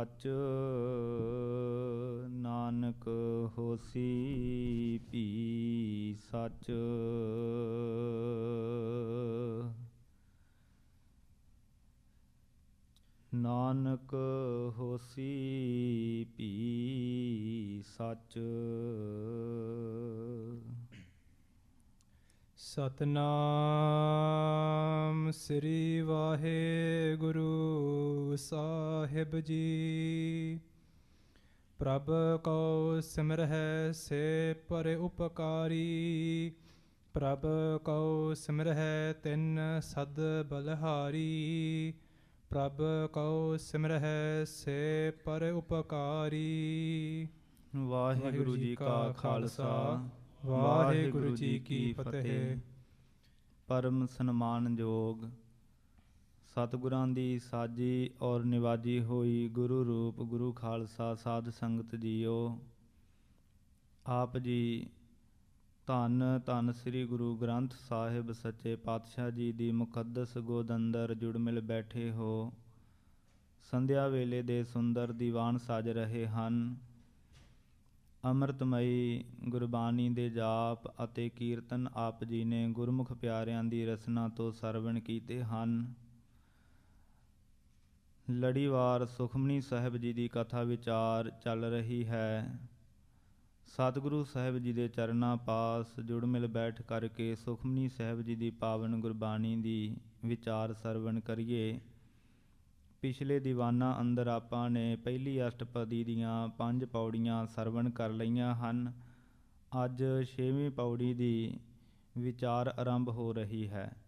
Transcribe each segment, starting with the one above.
ਸੱਚ ਨਾਨਕ ਹੋਸੀ ਭੀ ਸੱਚ। ਨਾਨਕ ਹੋਸੀ ਭੀ ਸਚ। ਸਤਨਾਮ ਸ੍ਰੀ ਵਾਹਿਗੁਰੂ। ਸਾਹਿਬ ਜੀ। ਪ੍ਰਭ ਕਉ ਸਿਮਰਹਿ ਸੇ ਪਰ ਉਪਕਾਰੀ। ਪ੍ਰਭ ਕਉ ਸਿਮਰਹਿ ਤਿਨ ਸਦ ਬਲਹਾਰੀ। ਪ੍ਰਭ ਕਉ ਸਿਮਰਹਿ ਸੇ ਪਰ ਉਪਕਾਰੀ। ਵਾਹਿਗੁਰੂ ਜੀ ਕਾ ਖਾਲਸਾ। ਵਾਹਿਗੁਰੂ ਜੀ ਕੀ ਫਤਿਹ। ਪਰਮ ਸਨਮਾਨਯੋਗ ਸਤਿਗੁਰਾਂ ਦੀ ਸਾਜੀ ਔਰ ਨਿਵਾਜੀ ਹੋਈ ਗੁਰੂ ਰੂਪ, ਗੁਰੂ ਖਾਲਸਾ ਸਾਧ ਸੰਗਤ ਜੀਓ। ਆਪ ਜੀ ਧੰਨ ਧੰਨ ਸ੍ਰੀ ਗੁਰੂ ਗ੍ਰੰਥ ਸਾਹਿਬ ਸੱਚੇ ਪਾਤਸ਼ਾਹ ਜੀ ਦੀ ਮੁਕੱਦਸ ਗੋਦ ਅੰਦਰ ਜੁੜ ਮਿਲ ਬੈਠੇ ਹੋ। ਸੰਧਿਆ ਵੇਲੇ ਦੇ ਸੁੰਦਰ ਦੀਵਾਨ ਸਾਜ ਰਹੇ ਹਨ। ਅੰਮ੍ਰਿਤਮਈ ਗੁਰਬਾਣੀ ਦੇ ਜਾਪ ਅਤੇ ਕੀਰਤਨ ਆਪ ਜੀ ਨੇ ਗੁਰਮੁਖ ਪਿਆਰਿਆਂ ਦੀ ਰਸਨਾ ਤੋਂ ਸਰਵਣ ਕੀਤੇ ਹਨ। ਲੜੀਵਾਰ ਸੁਖਮਨੀ ਸਾਹਿਬ ਜੀ ਦੀ ਕਥਾ ਵਿਚਾਰ ਚੱਲ ਰਹੀ ਹੈ। ਸਤਿਗੁਰੂ ਸਾਹਿਬ ਜੀ ਦੇ ਚਰਨਾਂ ਪਾਸ ਜੁੜ ਮਿਲ ਬੈਠ ਕਰਕੇ ਸੁਖਮਨੀ ਸਾਹਿਬ ਜੀ ਦੀ ਪਾਵਨ ਗੁਰਬਾਣੀ ਦੀ ਵਿਚਾਰ ਸਰਵਣ ਕਰੀਏ। ਪਿਛਲੇ ਦੀਵਾਨਾਂ ਅੰਦਰ ਆਪਾਂ ਨੇ ਪਹਿਲੀ ਅਸ਼ਟਪਦੀ ਦੀਆਂ ਪੰਜ ਪੌੜੀਆਂ ਸਰਵਣ ਕਰ ਲਈਆਂ ਹਨ। ਅੱਜ ਛੇਵੀਂ ਪੌੜੀ ਦੀ ਵਿਚਾਰ ਆਰੰਭ ਹੋ ਰਹੀ ਹੈ।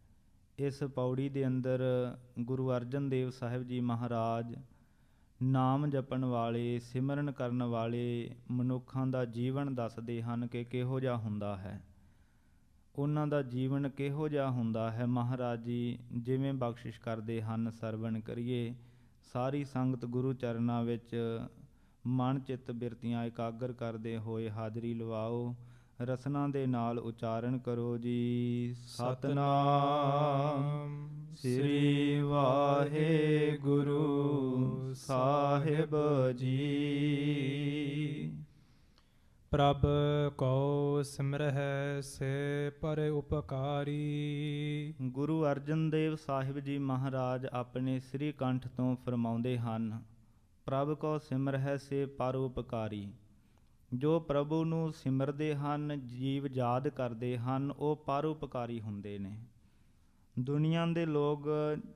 ਇਸ ਪੌੜੀ ਦੇ ਅੰਦਰ ਗੁਰੂ ਅਰਜਨ ਦੇਵ ਸਾਹਿਬ ਜੀ ਮਹਾਰਾਜ ਨਾਮ ਜਪਣ ਵਾਲੇ, ਸਿਮਰਨ ਕਰਨ ਵਾਲੇ ਮਨੁੱਖਾਂ ਦਾ ਜੀਵਨ ਦੱਸਦੇ ਹਨ ਕਿ ਕਿਹੋ ਜਿਹਾ ਹੁੰਦਾ ਹੈ। ਉਹਨਾਂ ਦਾ ਜੀਵਨ ਕਿਹੋ ਜਿਹਾ ਹੁੰਦਾ ਹੈ ਮਹਾਰਾਜ ਜੀ? ਜਿਵੇਂ ਬਖਸ਼ਿਸ਼ ਕਰਦੇ ਹਨ, ਸਰਵਣ ਕਰੀਏ। ਸਾਰੀ ਸੰਗਤ ਗੁਰੂ ਚਰਨਾਂ ਵਿੱਚ ਮਨ ਚਿੱਤ ਬਿਰਤੀਆਂ ਇਕਾਗਰ ਕਰਦੇ ਹੋਏ ਹਾਜ਼ਰੀ ਲਵਾਓ। ਰਸਨਾ ਦੇ ਨਾਲ ਉਚਾਰਨ ਕਰੋ ਜੀ। ਸਤਨਾਮ ਸ੍ਰੀ ਵਾਹਿਗੁਰੂ ਸਾਹਿਬ ਜੀ। ਪ੍ਰਭ ਕਉ ਸਿਮਰਹਿ ਸੇ ਪਰ ਉਪਕਾਰੀ। ਗੁਰੂ ਅਰਜਨ ਦੇਵ ਸਾਹਿਬ ਜੀ ਮਹਾਰਾਜ ਆਪਣੇ ਸ੍ਰੀ ਕੰਠ ਤੋਂ ਫਰਮਾਉਂਦੇ ਹਨ ਪ੍ਰਭ ਕੋ ਸਿਮਰਹਿ ਸੇ ਪਰਉਪਕਾਰੀ ਜੋ ਪ੍ਰਭੂ ਨੂੰ ਸਿਮਰਦੇ ਹਨ, ਜੀਵ ਯਾਦ ਕਰਦੇ ਹਨ, ਉਹ ਪਰਉਪਕਾਰੀ ਹੁੰਦੇ ਨੇ। ਦੁਨੀਆ ਦੇ ਲੋਕ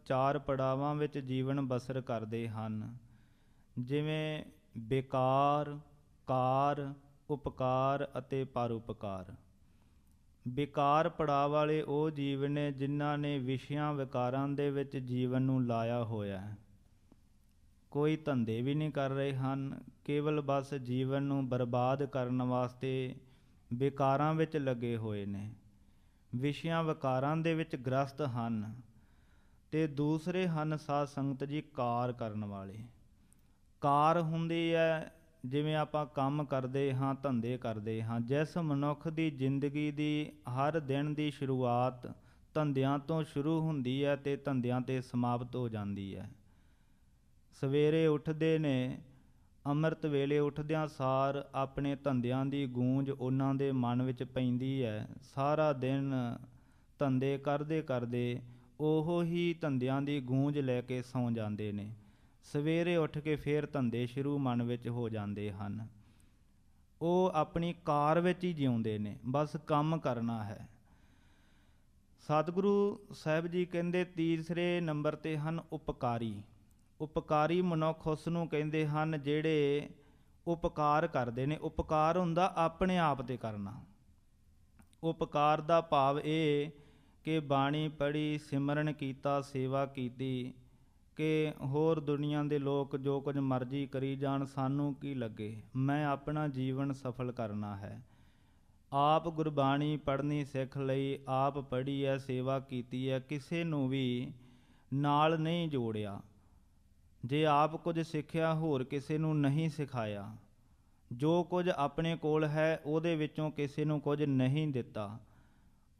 ਚਾਰ ਪੜਾਵਾਂ ਵਿੱਚ ਜੀਵਨ ਬਸਰ ਕਰਦੇ ਹਨ। ਜਿਵੇਂ ਬੇਕਾਰ, ਕਾਰ, ਉਪਕਾਰ ਅਤੇ ਪਰਉਪਕਾਰ। ਬੇਕਾਰ ਪੜਾਅ ਵਾਲੇ ਉਹ ਜੀਵ ਨੇ ਜਿਨ੍ਹਾਂ ਨੇ ਵਿਸ਼ਿਆਂ ਵਿਕਾਰਾਂ ਦੇ ਵਿੱਚ ਜੀਵਨ ਨੂੰ ਲਾਇਆ ਹੋਇਆ ਹੈ। ਕੋਈ ਧੰਦੇ ਵੀ ਨਹੀਂ ਕਰ ਰਹੇ ਹਨ। ਕੇਵਲ ਬਸ ਜੀਵਨ ਨੂੰ ਬਰਬਾਦ ਕਰਨ ਵਾਸਤੇ ਵਿਕਾਰਾਂ ਵਿੱਚ ਲੱਗੇ ਹੋਏ ਨੇ। ਵਿਸ਼ਿਆਂ ਵਿਕਾਰਾਂ ਦੇ ਵਿੱਚ ਗ੍ਰਸਤ ਹਨ ਤੇ ਦੂਸਰੇ ਹਨ ਸਾਧ ਸੰਗਤ ਜੀ, ਕਾਰ ਕਰਨ ਵਾਲੇ। ਕਾਰ ਹੁੰਦੀ ਹੈ, ਜਿਵੇਂ ਆਪਾਂ ਕੰਮ ਕਰਦੇ ਹਾਂ, ਧੰਦੇ ਕਰਦੇ ਹਾਂ, ਜਿਸ ਮਨੁੱਖ ਦੀ ਜ਼ਿੰਦਗੀ ਦੀ ਹਰ ਦਿਨ ਦੀ ਸ਼ੁਰੂਆਤ ਧੰਦਿਆਂ ਤੋਂ ਸ਼ੁਰੂ ਹੁੰਦੀ ਹੈ ਤੇ ਧੰਦਿਆਂ ਤੇ ਸਮਾਪਤ ਹੋ ਜਾਂਦੀ ਹੈ। ਸਵੇਰੇ ਉੱਠਦੇ ਨੇ, ਅੰਮ੍ਰਿਤ ਵੇਲੇ ਉੱਠਦਿਆਂ ਸਾਰ ਆਪਣੇ ਧੰਦਿਆਂ ਦੀ ਗੂੰਜ ਉਹਨਾਂ ਦੇ ਮਨ ਵਿੱਚ ਪੈਂਦੀ ਹੈ ਸਾਰਾ ਦਿਨ ਧੰਦੇ ਕਰਦੇ ਕਰਦੇ ਉਹ ਹੀ ਧੰਦਿਆਂ ਦੀ ਗੂੰਜ ਲੈ ਕੇ ਸੌਂ ਜਾਂਦੇ ਨੇ। ਸਵੇਰੇ ਉੱਠ ਕੇ ਫੇਰ ਧੰਦੇ ਸ਼ੁਰੂ ਮਨ ਵਿੱਚ ਹੋ ਜਾਂਦੇ ਹਨ। ਉਹ ਆਪਣੀ ਕਾਰ ਵਿੱਚ ਹੀ ਜਿਉਂਦੇ ਨੇ, ਬਸ ਕੰਮ ਕਰਨਾ ਹੈ। ਸਤਿਗੁਰੂ ਸਾਹਿਬ ਜੀ ਕਹਿੰਦੇ, ਤੀਸਰੇ ਨੰਬਰ ਤੇ ਹਨ ਉਪਕਾਰੀ। ਉਪਕਾਰੀ ਮਨੁੱਖ ਉਸ ਨੂੰ ਕਹਿੰਦੇ ਹਨ, ਜਿਹੜੇ ਉਪਕਾਰ ਕਰਦੇ ਨੇ। ਉਪਕਾਰ ਹੁੰਦਾ ਆਪਣੇ ਆਪ ਤੇ ਕਰਨਾ। ਉਪਕਾਰ ਦਾ ਭਾਵ ਇਹ ਕਿ ਬਾਣੀ ਪੜ੍ਹੀ, ਸਿਮਰਨ ਕੀਤਾ, ਸੇਵਾ ਕੀਤੀ ਕਿ ਹੋਰ ਦੁਨੀਆ ਦੇ ਲੋਕ ਜੋ ਕੁਝ ਮਰਜ਼ੀ ਕਰੀ ਜਾਣ, ਸਾਨੂੰ ਕੀ ਲੱਗੇ? ਮੈਂ ਆਪਣਾ ਜੀਵਨ ਸਫਲ ਕਰਨਾ ਹੈ। ਆਪ ਗੁਰਬਾਣੀ ਪੜ੍ਹਨੀ ਸਿੱਖ ਲਈ, ਆਪ ਪੜ੍ਹੀ ਹੈ, ਸੇਵਾ ਕੀਤੀ ਹੈ, ਕਿਸੇ ਨੂੰ ਵੀ ਨਾਲ ਨਹੀਂ ਜੋੜਿਆ। ਜੇ ਆਪ ਕੁਝ ਸਿੱਖਿਆ ਹੋਰ ਕਿਸੇ ਨੂੰ ਨਹੀਂ ਸਿਖਾਇਆ, ਜੋ ਕੁਝ ਆਪਣੇ ਕੋਲ ਹੈ ਉਹਦੇ ਵਿੱਚੋਂ ਕਿਸੇ ਨੂੰ ਕੁਝ ਨਹੀਂ ਦਿੱਤਾ।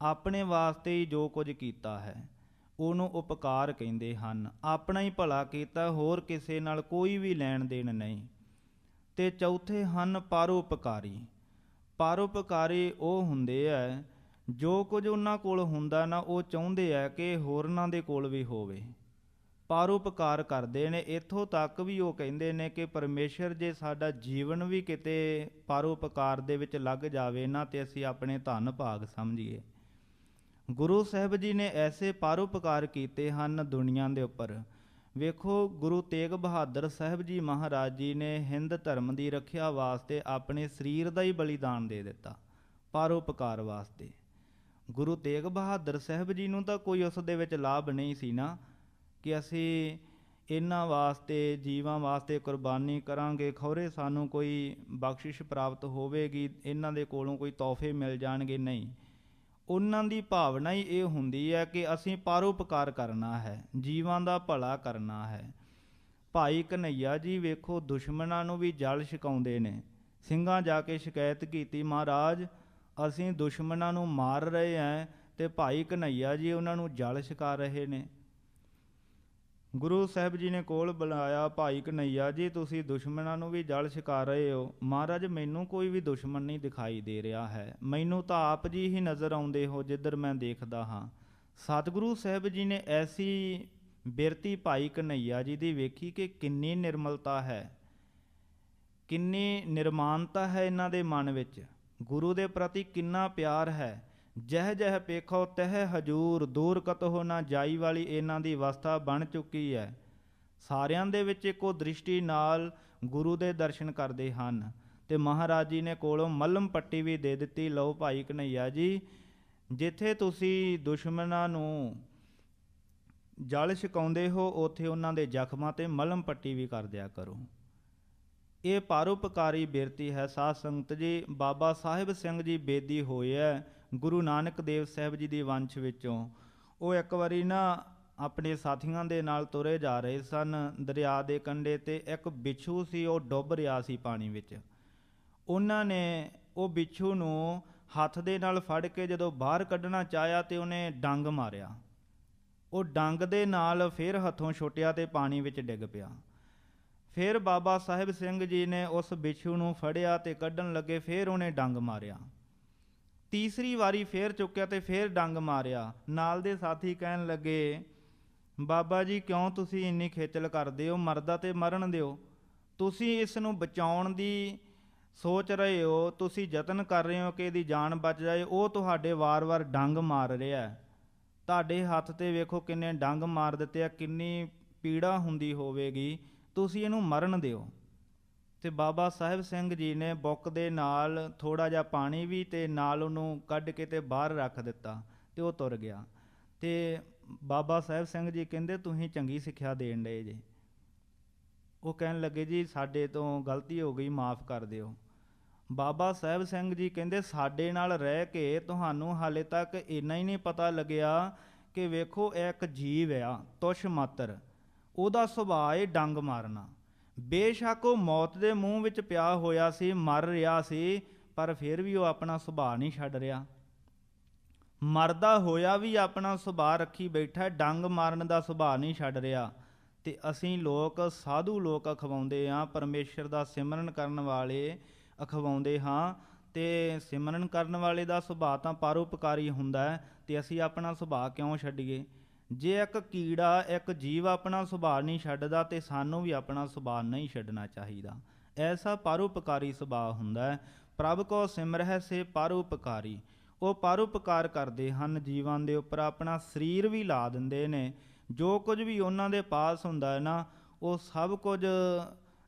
ਆਪਣੇ ਵਾਸਤੇ ਹੀ ਜੋ ਕੁਝ ਕੀਤਾ ਹੈ, ਉਹਨੂੰ ਉਪਕਾਰ ਕਹਿੰਦੇ ਹਨ। ਆਪਣਾ ਹੀ ਭਲਾ ਕੀਤਾ, ਹੋਰ ਕਿਸੇ ਨਾਲ ਕੋਈ ਵੀ ਲੈਣ ਦੇਣ ਨਹੀਂ। ਤੇ ਚੌਥੇ ਹਨ ਪਰਉਪਕਾਰੀ। ਪਰਉਪਕਾਰੀ ਉਹ ਹੁੰਦੇ ਆ ਜੋ ਕੁਝ ਉਹਨਾਂ ਕੋਲ ਹੁੰਦਾ ਨਾ, ਉਹ ਚਾਹੁੰਦੇ ਆ ਕਿ ਹੋਰਨਾਂ ਦੇ ਕੋਲ ਵੀ ਹੋਵੇ। ਪਰਉਪਕਾਰ ਕਰਦੇ ਨੇ, ਇੱਥੋਂ ਤੱਕ ਵੀ ਉਹ ਕਹਿੰਦੇ ਨੇ ਕਿ ਪਰਮੇਸ਼ਰ ਜੇ ਸਾਡਾ ਜੀਵਨ ਵੀ ਕਿਤੇ ਪਰਉਪਕਾਰ ਦੇ ਵਿੱਚ ਲੱਗ ਜਾਵੇ, ਨਾ ਤੇ ਅਸੀਂ ਆਪਣੇ ਧੰਨ ਭਾਗ ਸਮਝੀਏ। ਗੁਰੂ ਸਾਹਿਬ ਜੀ ਨੇ ਐਸੇ ਪਰਉਪਕਾਰ ਕੀਤੇ ਹਨ ਦੁਨੀਆ ਦੇ ਉੱਪਰ। ਵੇਖੋ, ਗੁਰੂ ਤੇਗ ਬਹਾਦਰ ਸਾਹਿਬ ਜੀ ਮਹਾਰਾਜ ਜੀ ਨੇ ਹਿੰਦ ਧਰਮ ਦੀ ਰੱਖਿਆ ਵਾਸਤੇ ਆਪਣੇ ਸਰੀਰ ਦਾ ਹੀ ਬਲੀਦਾਨ ਦੇ ਦਿੱਤਾ, ਪਰਉਪਕਾਰ ਵਾਸਤੇ। ਗੁਰੂ ਤੇਗ ਬਹਾਦਰ ਸਾਹਿਬ ਜੀ ਨੂੰ ਤਾਂ ਕੋਈ ਉਸ ਦੇ ਵਿੱਚ ਲਾਭ ਨਹੀਂ ਸੀ ਨਾ। ਕਿ ਅਸੀਂ ਇਹਨਾਂ ਵਾਸਤੇ, ਜੀਵਾਂ ਵਾਸਤੇ ਕੁਰਬਾਨੀ ਕਰਾਂਗੇ। ਖੌਰੇ ਸਾਨੂੰ ਕੋਈ ਬਖਸ਼ਿਸ਼ ਪ੍ਰਾਪਤ ਹੋਵੇਗੀ, ਇਹਨਾਂ ਦੇ ਕੋਲੋਂ ਕੋਈ ਤੋਹਫੇ ਮਿਲ ਜਾਣਗੇ ਨਹੀਂ। ਉਹਨਾਂ ਦੀ ਭਾਵਨਾ ਹੀ ਇਹ ਹੁੰਦੀ ਹੈ ਕਿ ਅਸੀਂ ਪਰਉਪਕਾਰ ਕਰਨਾ ਹੈ, ਜੀਵਾਂ ਦਾ ਭਲਾ ਕਰਨਾ ਹੈ। ਭਾਈ ਕਨਈਆ ਜੀ ਵੇਖੋ, ਦੁਸ਼ਮਣਾਂ ਨੂੰ ਵੀ ਜਲ ਛਕਾਉਂਦੇ ਨੇ। ਸਿੰਘਾਂ ਜਾ ਕੇ ਸ਼ਿਕਾਇਤ ਕੀਤੀ, ਮਹਾਰਾਜ, ਅਸੀਂ ਦੁਸ਼ਮਣਾਂ ਨੂੰ ਮਾਰ ਰਹੇ ਹਾਂ ਤੇ ਭਾਈ ਕਨਈਆ ਜੀ ਉਹਨਾਂ ਨੂੰ ਜਲ ਛਕਾ ਰਹੇ ਨੇ। ਗੁਰੂ ਸਾਹਿਬ ਜੀ ਨੇ ਕੋਲ ਬੁਲਾਇਆ, ਭਾਈ ਕਨਈਆ ਜੀ, ਤੁਸੀਂ ਦੁਸ਼ਮਣਾਂ ਨੂੰ ਵੀ ਜਲ ਛਕਾ ਰਹੇ ਹੋ। ਮਹਾਰਾਜ, ਮੈਨੂੰ ਕੋਈ ਵੀ ਦੁਸ਼ਮਣ ਨਹੀਂ ਦਿਖਾਈ ਦੇ ਰਿਹਾ ਹੈ। ਮੈਨੂੰ ਤਾਂ ਆਪ ਜੀ ਹੀ ਨਜ਼ਰ ਆਉਂਦੇ ਹੋ, ਜਿੱਧਰ ਮੈਂ ਦੇਖਦਾ ਹਾਂ। ਸਤਿਗੁਰੂ ਸਾਹਿਬ ਜੀ ਨੇ ਐਸੀ ਬਿਰਤੀ ਭਾਈ ਕਨਈਆ ਜੀ ਦੀ ਵੇਖੀ ਕਿ ਕਿੰਨੀ ਨਿਰਮਲਤਾ ਹੈ। ਕਿੰਨੀ ਨਿਰਮਾਨਤਾ ਹੈ ਇਹਨਾਂ ਦੇ ਮਨ ਵਿੱਚ। ਗੁਰੂ ਦੇ ਪ੍ਰਤੀ ਕਿੰਨਾ ਪਿਆਰ ਹੈ। ਜਹ ਜਹ ਪੇਖੋ, ਤਹ ਹਜੂਰ, ਦੂਰ ਕਤਹੁ ਨਾ ਜਾਈ ਵਾਲੀ ਇਹਨਾਂ ਦੀ ਅਵਸਥਾ ਬਣ ਚੁੱਕੀ ਹੈ। ਸਾਰਿਆਂ ਦੇ ਵਿੱਚ ਇੱਕੋ ਦ੍ਰਿਸ਼ਟੀ ਨਾਲ ਗੁਰੂ ਦੇ ਦਰਸ਼ਨ ਕਰਦੇ ਹਨ ਤੇ ਮਹਾਰਾਜ ਜੀ ਨੇ ਕੋਲੋਂ ਮੱਲਮ ਪੱਟੀ ਵੀ ਦੇ ਦਿੱਤੀ। ਲਓ ਭਾਈ ਕਨਈਆ ਜੀ, ਜਿੱਥੇ ਤੁਸੀਂ ਦੁਸ਼ਮਣਾਂ ਨੂੰ ਜਲ ਛਕਾਉਂਦੇ ਹੋ, ਉੱਥੇ ਉਹਨਾਂ ਦੇ ਜ਼ਖਮਾਂ ਤੇ ਮਲਮ ਪੱਟੀ ਵੀ ਕਰ ਦਿਆ ਕਰੋ। ਇਹ ਪਰਉਪਕਾਰੀ ਬਿਰਤੀ ਹੈ। ਸਾਧ ਸੰਗਤ ਜੀ, ਬਾਬਾ ਸਾਹਿਬ ਸਿੰਘ ਜੀ ਬੇਦੀ ਹੋਏ ਹੈ। ਗੁਰੂ ਨਾਨਕ ਦੇਵ ਸਾਹਿਬ ਜੀ ਦੀ ਵੰਸ਼ ਵਿੱਚੋਂ। ਉਹ ਇੱਕ ਵਾਰੀ ਨਾ ਆਪਣੇ ਸਾਥੀਆਂ ਦੇ ਨਾਲ ਤੁਰੇ ਜਾ ਰਹੇ ਸਨ ਦਰਿਆ ਦੇ ਕੰਢੇ ਤੇ। ਇੱਕ ਬਿੱਛੂ ਸੀ, ਉਹ ਡੁੱਬ ਰਿਹਾ ਸੀ ਪਾਣੀ ਵਿੱਚ। ਉਹਨਾਂ ਨੇ ਉਹ ਬਿੱਛੂ ਨੂੰ ਹੱਥ ਦੇ ਨਾਲ ਫੜ ਕੇ ਜਦੋਂ ਬਾਹਰ ਕੱਢਣਾ ਚਾਹਿਆ ਤੇ ਉਹਨੇ ਡੰਗ ਮਾਰਿਆ। ਉਹ ਡੰਗ ਦੇ ਨਾਲ ਫਿਰ ਹੱਥੋਂ ਛੁੱਟਿਆ ਤੇ ਪਾਣੀ ਵਿੱਚ ਡਿੱਗ ਪਿਆ। ਫਿਰ ਬਾਬਾ ਸਾਹਿਬ ਸਿੰਘ ਜੀ ਨੇ ਉਸ ਬਿੱਛੂ ਨੂੰ ਫੜਿਆ ਤੇ ਕੱਢਣ ਲੱਗੇ, ਫਿਰ ਉਹਨੇ ਡੰਗ ਮਾਰਿਆ। ਤੀਸਰੀ ਵਾਰੀ ਫੇਰ ਚੁੱਕਿਆ ਤੇ ਫੇਰ ਡੰਗ ਮਾਰਿਆ। ਨਾਲ ਦੇ ਸਾਥੀ ਕਹਿਣ ਲੱਗੇ, ਬਾਬਾ ਜੀ, ਕਿਉਂ ਤੁਸੀਂ ਇੰਨੀ ਖੇਚਲ ਕਰਦੇ ਹੋ? ਮਰਦਾ ਤੇ ਮਰਨ ਦਿਓ। ਤੁਸੀਂ ਇਸ ਨੂੰ ਬਚਾਉਣ ਦੀ ਸੋਚ ਰਹੇ ਹੋ। ਤੁਸੀਂ ਯਤਨ ਕਰ ਰਹੇ ਹੋ ਕਿ ਇਹਦੀ ਜਾਨ ਬਚ ਜਾਏ। ਉਹ ਤੁਹਾਡੇ ਵਾਰ-ਵਾਰ ਡੰਗ ਮਾਰ ਰਿਹਾ ਹੈ। ਤੁਹਾਡੇ ਹੱਥ ਤੇ ਵੇਖੋ ਕਿੰਨੇ ਡੰਗ ਮਾਰ ਦਿੱਤੇ ਆ। ਕਿੰਨੀ ਪੀੜਾ ਹੁੰਦੀ ਹੋਵੇਗੀ। ਤੁਸੀਂ ਇਹਨੂੰ ਮਰਨ ਦਿਓ। ਤੇ ਬਾਬਾ ਸਾਹਿਬ ਸਿੰਘ ਜੀ ਨੇ ਬੁੱਕ ਦੇ ਨਾਲ ਥੋੜਾ ਜਿਹਾ ਪਾਣੀ ਵੀ ਤੇ ਨਾਲ ਉਹਨੂੰ ਕੱਢ ਕੇ ਤੇ ਬਾਹਰ ਰੱਖ ਦਿੱਤਾ ਤੇ ਉਹ ਤੁਰ ਗਿਆ। ਤੇ ਬਾਬਾ ਸਾਹਿਬ ਸਿੰਘ ਜੀ ਕਹਿੰਦੇ, ਤੁਸੀਂ ਚੰਗੀ ਸਿੱਖਿਆ ਦੇਣ ਡਏ ਜੇ। ਉਹ ਕਹਿਣ ਲੱਗੇ, ਜੀ, ਸਾਡੇ ਤੋਂ ਗਲਤੀ ਹੋ ਗਈ, ਮਾਫ ਕਰ ਦਿਓ। ਬਾਬਾ ਸਾਹਿਬ ਸਿੰਘ ਜੀ ਕਹਿੰਦੇ, ਸਾਡੇ ਨਾਲ ਰਹਿ ਕੇ ਤੁਹਾਨੂੰ ਹਾਲੇ ਤੱਕ ਇੰਨਾ ਹੀ ਨਹੀਂ ਪਤਾ ਲੱਗਿਆ ਕਿ ਵੇਖੋ, ਇਹ ਇੱਕ ਜੀਵ ਆ ਤੁਸ਼ ਮਾਤਰ। ਉਹਦਾ ਸੁਭਾਅ ਹੈ ਡੰਗ ਮਾਰਨਾ। ਬੇਸ਼ੱਕ ਉਹ ਮੌਤ ਦੇ ਮੂੰਹ ਵਿੱਚ ਪਿਆ ਹੋਇਆ ਸੀ, ਮਰ ਰਿਹਾ ਸੀ, ਪਰ ਫਿਰ ਵੀ ਉਹ ਆਪਣਾ ਸੁਭਾਅ ਨਹੀਂ ਛੱਡ ਰਿਹਾ। ਮਰਦਾ ਹੋਇਆ ਵੀ ਆਪਣਾ ਸੁਭਾਅ ਰੱਖੀ ਬੈਠਾ, ਡੰਗ ਮਾਰਨ ਦਾ ਸੁਭਾਅ ਨਹੀਂ ਛੱਡ ਰਿਹਾ। ਤੇ ਅਸੀਂ ਲੋਕ, ਸਾਧੂ ਲੋਕ ਅਖਵਾਉਂਦੇ ਆ ਪਰਮੇਸ਼ਰ ਦਾ ਸਿਮਰਨ ਕਰਨ ਵਾਲੇ ਅਖਵਾਉਂਦੇ ਹਾਂ। ਤੇ ਸਿਮਰਨ ਕਰਨ ਵਾਲੇ ਦਾ ਸੁਭਾਅ ਤਾਂ ਪਰਉਪਕਾਰੀ ਹੁੰਦਾ ਹੈ, ਤੇ ਅਸੀਂ ਆਪਣਾ ਸੁਭਾਅ ਕਿਉਂ ਛੱਡੀਏ? ਜੇ ਇੱਕ ਕੀੜਾ, ਇੱਕ ਜੀਵ ਆਪਣਾ ਸੁਭਾਅ ਨਹੀਂ ਛੱਡਦਾ ਤੇ ਸਾਨੂੰ ਵੀ ਆਪਣਾ ਸੁਭਾਅ ਨਹੀਂ ਛੱਡਣਾ ਚਾਹੀਦਾ। ਐਸਾ ਪਰਉਪਕਾਰੀ ਸੁਭਾਅ ਹੁੰਦਾ ਹੈ। ਪ੍ਰਭ ਕੋ ਸਿਮਰਹਿ ਸੇ ਪਰਉਪਕਾਰੀ। ਉਹ ਪਰਉਪਕਾਰ ਕਰਦੇ ਹਨ, ਜੀਵਾਂ ਦੇ ਉੱਪਰ ਆਪਣਾ ਸਰੀਰ ਵੀ ਲਾ ਦਿੰਦੇ ਨੇ। ਜੋ ਕੁਝ ਵੀ ਉਹਨਾਂ ਦੇ ਪਾਸ ਹੁੰਦਾ ਹੈ ਨਾ, ਉਹ ਸਭ ਕੁਝ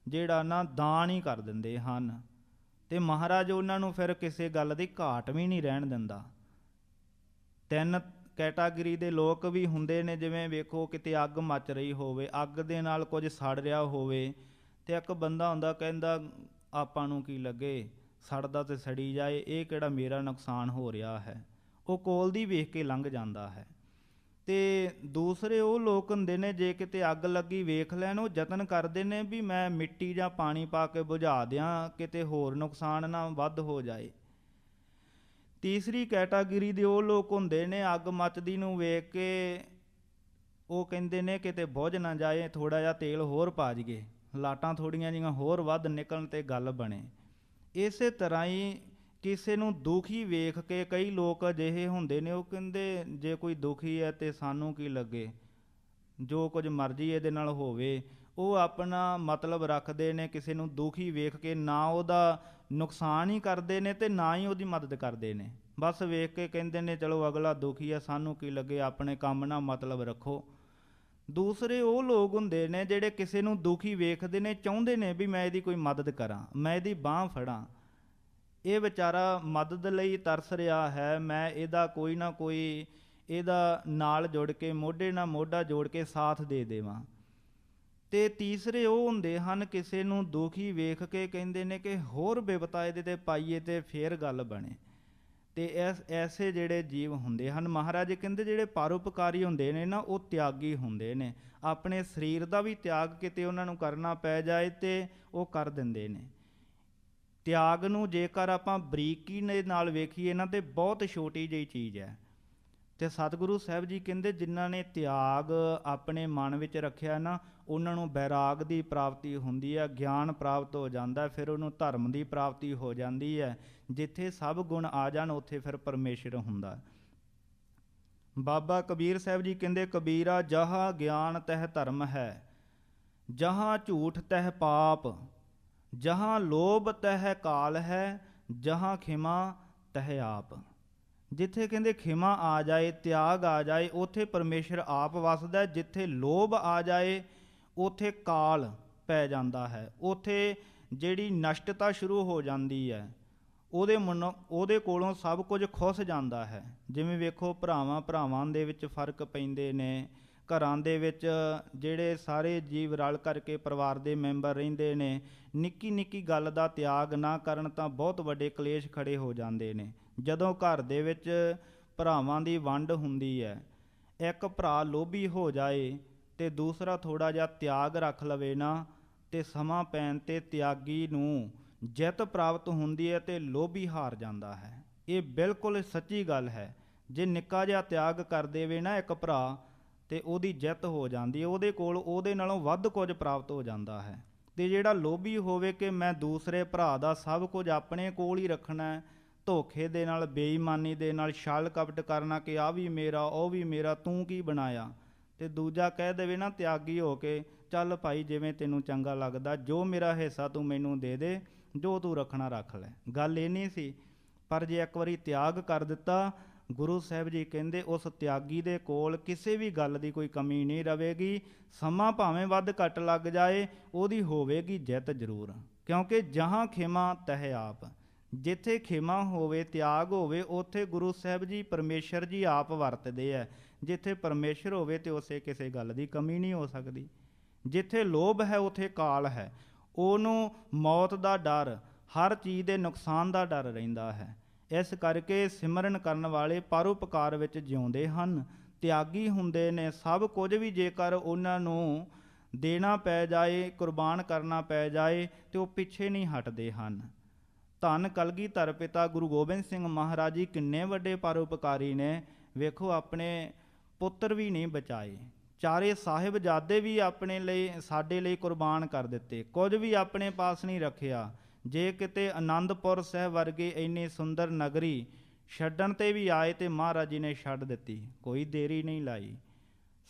ਜਿਹੜਾ ਨਾ ਦਾਨ ਹੀ ਕਰ ਦਿੰਦੇ ਹਨ। ਤੇ ਮਹਾਰਾਜ ਉਹਨਾਂ ਨੂੰ ਫਿਰ ਕਿਸੇ ਗੱਲ ਦੀ ਘਾਟ ਵੀ ਨਹੀਂ ਰਹਿਣ ਦਿੰਦਾ। ਤਿੰਨ ਕੈਟਾਗਰੀ ਦੇ ਲੋਕ ਵੀ ਹੁੰਦੇ ਨੇ, ਜਿਵੇਂ ਵੇਖੋ ਕਿਤੇ ਅੱਗ ਮੱਚ ਰਹੀ ਹੋਵੇ, ਅੱਗ ਦੇ ਨਾਲ ਕੁਝ ਸੜ ਰਿਹਾ ਹੋਵੇ, ਤੇ ਇੱਕ ਬੰਦਾ ਹੁੰਦਾ ਕਹਿੰਦਾ, ਆਪਾਂ ਨੂੰ ਕੀ ਲੱਗੇ? ਸੜਦਾ ਤੇ ਸੜੀ ਜਾਏ, ਇਹ ਕਿਹੜਾ ਮੇਰਾ ਨੁਕਸਾਨ ਹੋ ਰਿਹਾ ਹੈ? ਉਹ ਕੋਲ ਦੀ ਵੇਖ ਕੇ ਲੰਘ ਜਾਂਦਾ ਹੈ। ਤੇ ਦੂਸਰੇ ਉਹ ਲੋਕ ਹੁੰਦੇ ਨੇ, ਜੇ ਕਿਤੇ ਅੱਗ ਲੱਗੀ ਵੇਖ ਲੈਣ, ਉਹ ਯਤਨ ਕਰਦੇ ਨੇ ਵੀ ਮੈਂ ਮਿੱਟੀ ਜਾਂ ਪਾਣੀ ਪਾ ਕੇ ਬੁਝਾ ਦਿਆਂ, ਕਿਤੇ ਹੋਰ ਨੁਕਸਾਨ ਨਾ ਵੱਧ ਹੋ ਜਾਏ। ਤੀਸਰੀ ਕੈਟਾਗਰੀ ਦੇ ਉਹ ਲੋਕ ਹੁੰਦੇ ਨੇ, ਅੱਗ ਮੱਚਦੀ ਨੂੰ ਵੇਖ ਕੇ ਉਹ ਕਹਿੰਦੇ ਨੇ ਕਿਤੇ ਬੁੱਝ ਨਾ ਜਾਏ ਥੋੜਾ ਜਿਹਾ ਤੇਲ ਹੋਰ ਪਾ ਜਗੇ ਲਾਟਾਂ ਥੋੜੀਆਂ ਜਿਹੀਆਂ ਹੋਰ ਵੱਧ ਨਿਕਲਣ ਤੇ ਗੱਲ ਬਣੇ। ਇਸੇ ਤਰ੍ਹਾਂ ਹੀ ਕਿਸੇ ਨੂੰ ਦੁਖੀ ਵੇਖ ਕੇ ਕਈ ਲੋਕ ਅਜਿਹੇ ਹੁੰਦੇ ਨੇ, ਉਹ ਕਹਿੰਦੇ, ਜੇ ਕੋਈ ਦੁਖੀ ਹੈ ਤੇ ਸਾਨੂੰ ਕੀ ਲੱਗੇ? ਜੋ ਕੁਝ ਮਰਜ਼ੀ ਇਹਦੇ ਨਾਲ ਹੋਵੇ। ਉਹ ਆਪਣਾ ਮਤਲਬ ਰੱਖਦੇ ਨੇ, ਕਿਸੇ ਨੂੰ ਦੁਖੀ ਵੇਖ ਕੇ ਨਾ ਉਹਦਾ ਨੁਕਸਾਨ ਹੀ ਕਰਦੇ ਨੇ ਤੇ ਨਾ ਹੀ ਉਹਦੀ ਮਦਦ ਕਰਦੇ ਨੇ। ਬਸ ਵੇਖ ਕੇ ਕਹਿੰਦੇ ਨੇ, ਚਲੋ ਅਗਲਾ ਦੁਖੀ ਹੈ ਸਾਨੂੰ ਕੀ ਲੱਗੇ? ਆਪਣੇ ਕੰਮ ਨਾਲ ਮਤਲਬ ਰੱਖੋ। ਦੂਸਰੇ ਉਹ ਲੋਕ ਹੁੰਦੇ ਨੇ ਜਿਹੜੇ ਕਿਸੇ ਨੂੰ ਦੁਖੀ ਵੇਖਦੇ ਨੇ, ਚਾਹੁੰਦੇ ਨੇ ਵੀ ਮੈਂ ਇਹਦੀ ਕੋਈ ਮਦਦ ਕਰਾਂ, ਮੈਂ ਇਹਦੀ ਬਾਹ ਫੜਾਂ। ਇਹ ਵਿਚਾਰਾ ਮਦਦ ਲਈ ਤਰਸ ਰਿਹਾ ਹੈ, ਮੈਂ ਇਹਦਾ ਕੋਈ ਨਾ ਕੋਈ, ਇਹਦਾ ਨਾਲ ਜੁੜ ਕੇ, ਮੋਢੇ ਨਾਲ ਮੋਢਾ ਜੋੜ ਕੇ ਸਾਥ ਦੇ ਦੇਵਾਂ। ਤੇ ਤੀਸਰੇ ਉਹ ਹੁੰਦੇ ਹਨ, ਕਿਸੇ ਨੂੰ ਦੁਖੀ ਵੇਖ ਕੇ ਕਹਿੰਦੇ ਨੇ ਕਿ ਹੋਰ ਬਿਪਤਾ ਇਹਦੇ ਤੇ ਪਾਈਏ ਤੇ ਫੇਰ ਗੱਲ ਬਣੇ। ਤੇ ਐਸ, ਐਸੇ ਜਿਹੜੇ ਜੀਵ ਹੁੰਦੇ ਹਨ, ਮਹਾਰਾਜ ਕਹਿੰਦੇ ਜਿਹੜੇ ਪਰਉਪਕਾਰੀ ਹੁੰਦੇ ਨੇ ਨਾ, ਉਹ ਤਿਆਗੀ ਹੁੰਦੇ ਨੇ। ਆਪਣੇ ਸਰੀਰ ਦਾ ਵੀ ਤਿਆਗ ਕਿਤੇ ਉਹਨਾਂ ਨੂੰ ਕਰਨਾ ਪੈ ਜਾਏ ਤੇ ਉਹ ਕਰ ਦਿੰਦੇ ਨੇ। ਤਿਆਗ ਨੂੰ ਜੇਕਰ ਆਪਾਂ ਬਰੀਕੀ ਦੇ ਨਾਲ ਵੇਖੀਏ ਨਾ, ਤੇ ਬਹੁਤ ਛੋਟੀ ਜਿਹੀ ਚੀਜ਼ ਹੈ। ਤੇ ਸਤਿਗੁਰੂ ਸਾਹਿਬ ਜੀ ਕਹਿੰਦੇ, ਜਿਨ੍ਹਾਂ ਨੇ ਤਿਆਗ ਆਪਣੇ ਮਨ ਵਿੱਚ ਰੱਖਿਆ ਨਾ, ਉਹਨਾਂ ਨੂੰ ਬੈਰਾਗ ਦੀ ਪ੍ਰਾਪਤੀ ਹੁੰਦੀ ਹੈ, ਗਿਆਨ ਪ੍ਰਾਪਤ ਹੋ ਜਾਂਦਾ ਫਿਰ ਉਹਨੂੰ ਧਰਮ ਦੀ ਪ੍ਰਾਪਤੀ ਹੋ ਜਾਂਦੀ ਹੈ। ਜਿੱਥੇ ਸਭ ਗੁਣ ਆ ਜਾਣ, ਉੱਥੇ ਫਿਰ ਪਰਮੇਸ਼ਰ ਹੁੰਦਾ ਬਾਬਾ ਕਬੀਰ ਸਾਹਿਬ ਜੀ ਕਹਿੰਦੇ, ਕਬੀਰਾ ਜਹਾਂ ਗਿਆਨ ਤਹਿ ਧਰਮ ਹੈ, ਜਹਾਂ ਝੂਠ ਤਹਿ ਪਾਪ, ਜਹਾਂ ਲੋਭ ਤਹਿ ਕਾਲ ਹੈ, ਜਹਾਂ ਖਿਮਾ ਤਹਿ ਆਪ। ਜਿੱਥੇ ਕਹਿੰਦੇ ਖਿਮਾ ਆ ਜਾਏ, ਤਿਆਗ ਆ ਜਾਏ, ਉਥੇ ਪਰਮੇਸ਼ਰ ਆਪ ਵਸਦਾ ਜਿੱਥੇ ਲੋਭ ਆ ਜਾਏ, ਉਥੇ ਕਾਲ ਪੈ ਜਾਂਦਾ ਹੈ। ਉਥੇ ਜਿਹੜੀ ਨਸ਼ਟਤਾ ਸ਼ੁਰੂ ਹੋ ਜਾਂਦੀ ਹੈ, ਉਹਦੇ ਮਨੋਂ, ਉਹਦੇ ਕੋਲੋਂ ਸਭ ਕੁਝ ਖੁੱਸ ਜਾਂਦਾ ਹੈ। ਜਿਵੇਂ ਵੇਖੋ, ਭਰਾਵਾਂ ਭਰਾਵਾਂ ਦੇ ਵਿੱਚ ਫ਼ਰਕ ਪੈਂਦੇ ਨੇ। ਘਰਾਂ ਦੇ ਵਿੱਚ ਜਿਹੜੇ ਸਾਰੇ ਜੀਵ ਰਲ ਕਰਕੇ ਪਰਿਵਾਰ ਦੇ ਮੈਂਬਰ ਰਹਿੰਦੇ ਨੇ ਨਿੱਕੀ ਨਿੱਕੀ ਗੱਲ ਦਾ ਤਿਆਗ ਨਾ ਕਰਨ ਤਾਂ ਬਹੁਤ ਵੱਡੇ ਕਲੇਸ਼ ਖੜੇ ਹੋ ਜਾਂਦੇ ਨੇ। ਜਦੋਂ ਘਰ ਦੇ ਵਿੱਚ ਭਰਾਵਾਂ ਦੀ ਵੰਡ ਹੁੰਦੀ ਹੈ, ਇੱਕ ਭਰਾ ਲੋਭੀ ਹੋ ਜਾਏ ਤੇ ਦੂਸਰਾ ਥੋੜਾ ਜਿਹਾ ਤਿਆਗ ਰੱਖ ਲਵੇ ਨਾ, ਤੇ ਸਮਾਂ ਪੈਣ ਤੇ ਤਿਆਗੀ ਨੂੰ ਜਿੱਤ ਪ੍ਰਾਪਤ ਹੁੰਦੀ ਹੈ ਤੇ ਲੋਭੀ ਹਾਰ ਜਾਂਦਾ ਹੈ। ਇਹ ਬਿਲਕੁਲ ਸੱਚੀ ਗੱਲ ਹੈ। ਜੇ ਨਿੱਕਾ ਜਿਹਾ ਤਿਆਗ ਕਰ ਦੇਵੇ ਨਾ ਇੱਕ ਭਰਾ, ਤੇ ਉਹਦੀ ਜਿੱਤ ਹੋ ਜਾਂਦੀ ਹੈ। ਉਹਦੇ ਕੋਲ ਉਹਦੇ ਨਾਲੋਂ ਵੱਧ ਕੁਝ ਪ੍ਰਾਪਤ ਹੋ ਜਾਂਦਾ ਹੈ। ਤੇ ਜਿਹੜਾ ਲੋਭੀ ਹੋਵੇ ਕਿ ਮੈਂ ਦੂਸਰੇ ਭਰਾ ਦਾ ਸਭ ਕੁਝ ਆਪਣੇ ਕੋਲ ਹੀ ਰੱਖਣਾ ਹੈ ਧੋਖੇ ਦੇ ਨਾਲ, ਬੇਈਮਾਨੀ ਦੇ ਨਾਲ ਛਲ ਕਪਟ ਕਰਨਾ ਕਿ ਆ ਵੀ ਮੇਰਾ, ਉਹ ਵੀ ਮੇਰਾ, ਤੂੰ ਕੀ ਬਣਾਇਆ? ਤੇ ਦੂਜਾ ਕਹਿ ਦੇਵੇ ਨਾ, ਤਿਆਗੀ ਹੋ ਕੇ, ਚੱਲ ਭਾਈ ਜਿਵੇਂ ਤੈਨੂੰ ਚੰਗਾ ਲੱਗਦਾ, ਜੋ ਮੇਰਾ ਹਿੱਸਾ ਤੂੰ ਮੈਨੂੰ ਦੇ ਦੇ, ਜੋ ਤੂੰ ਰੱਖਣਾ ਰੱਖ ਲੈ। ਗੱਲ ਇਹ ਨਹੀਂ ਸੀ, ਪਰ ਜੇ ਇੱਕ ਵਾਰੀ ਤਿਆਗ ਕਰ ਦਿੱਤਾ, ਗੁਰੂ ਸਾਹਿਬ ਜੀ ਕਹਿੰਦੇ, ਉਸ ਤਿਆਗੀ ਦੇ ਕੋਲ ਕਿਸੇ ਵੀ ਗੱਲ ਦੀ ਕੋਈ ਕਮੀ ਨਹੀਂ ਰਹੇਗੀ, ਸਮਾਂ ਭਾਵੇਂ ਵੱਧ ਘੱਟ ਲੱਗ ਜਾਏ, ਉਹਦੀ ਹੋਵੇਗੀ ਜਿੱਤ ਜ਼ਰੂਰ। ਕਿਉਂਕਿ ਜਹਾਂ ਖਿਮਾ ਤਹਿ ਆਪ। ਜਿੱਥੇ ਖਿਮਾ ਹੋਵੇ, ਤਿਆਗ ਹੋਵੇ, ਉੱਥੇ ਗੁਰੂ ਸਾਹਿਬ ਜੀ, ਪਰਮੇਸ਼ਰ ਜੀ ਆਪ ਵਰਤਦੇ ਆ ਜਿੱਥੇ ਪਰਮੇਸ਼ਰ ਹੋਵੇ ਤੇ ਉਸੇ ਕਿਸੇ ਗੱਲ ਦੀ ਕਮੀ ਨਹੀਂ ਹੋ ਸਕਦੀ। ਜਿੱਥੇ ਲੋਭ ਹੈ, ਉਥੇ ਕਾਲ ਹੈ। ਉਹਨੂੰ ਮੌਤ ਦਾ ਡਰ, ਹਰ ਚੀਜ਼ ਦੇ ਨੁਕਸਾਨ ਦਾ ਡਰ ਰਹਿੰਦਾ ਹੈ। ਇਸ ਕਰਕੇ ਸਿਮਰਨ ਕਰਨ ਵਾਲੇ ਪਰਉਪਕਾਰ ਵਿੱਚ ਜਿਉਂਦੇ ਹਨ। ਤਿਆਗੀ ਹੁੰਦੇ ਨੇ। ਸਭ ਕੁਝ ਵੀ ਜੇਕਰ ਉਹਨਾਂ ਨੂੰ ਦੇਣਾ ਪੈ ਜਾਏ, ਕੁਰਬਾਨ ਕਰਨਾ ਪੈ ਜਾਏ, ਤੇ ਉਹ ਪਿੱਛੇ ਨਹੀਂ ਹਟਦੇ ਹਨ। ਧੰਨ ਕਲਗੀਧਰ ਪਿਤਾ ਗੁਰੂ ਗੋਬਿੰਦ ਸਿੰਘ ਮਹਾਰਾਜ ਜੀ, ਕਿੰਨੇ ਵੱਡੇ ਪਰਉਪਕਾਰੀ ਨੇ। ਵੇਖੋ, ਆਪਣੇ ਪੁੱਤਰ ਵੀ ਨਹੀਂ ਬਚਾਏ। ਚਾਰੇ ਸਾਹਿਬਜ਼ਾਦੇ ਵੀ ਆਪਣੇ ਲਈ, ਸਾਡੇ ਲਈ ਕੁਰਬਾਨ ਕਰ ਦਿੱਤੇ। ਕੁਝ ਵੀ ਆਪਣੇ ਪਾਸ ਨਹੀਂ ਰੱਖਿਆ। ਜੇ ਕਿਤੇ ਆਨੰਦਪੁਰ ਸਾਹਿਬ ਵਰਗੇ ਇੰਨੀ ਸੁੰਦਰ ਨਗਰੀ ਛੱਡਣ ਤੇ ਵੀ ਆਏ ਤੇ ਮਹਾਰਾਜ ਜੀ ਨੇ ਛੱਡ ਦਿੱਤੀ। ਕੋਈ ਦੇਰੀ ਨਹੀਂ ਲਾਈ।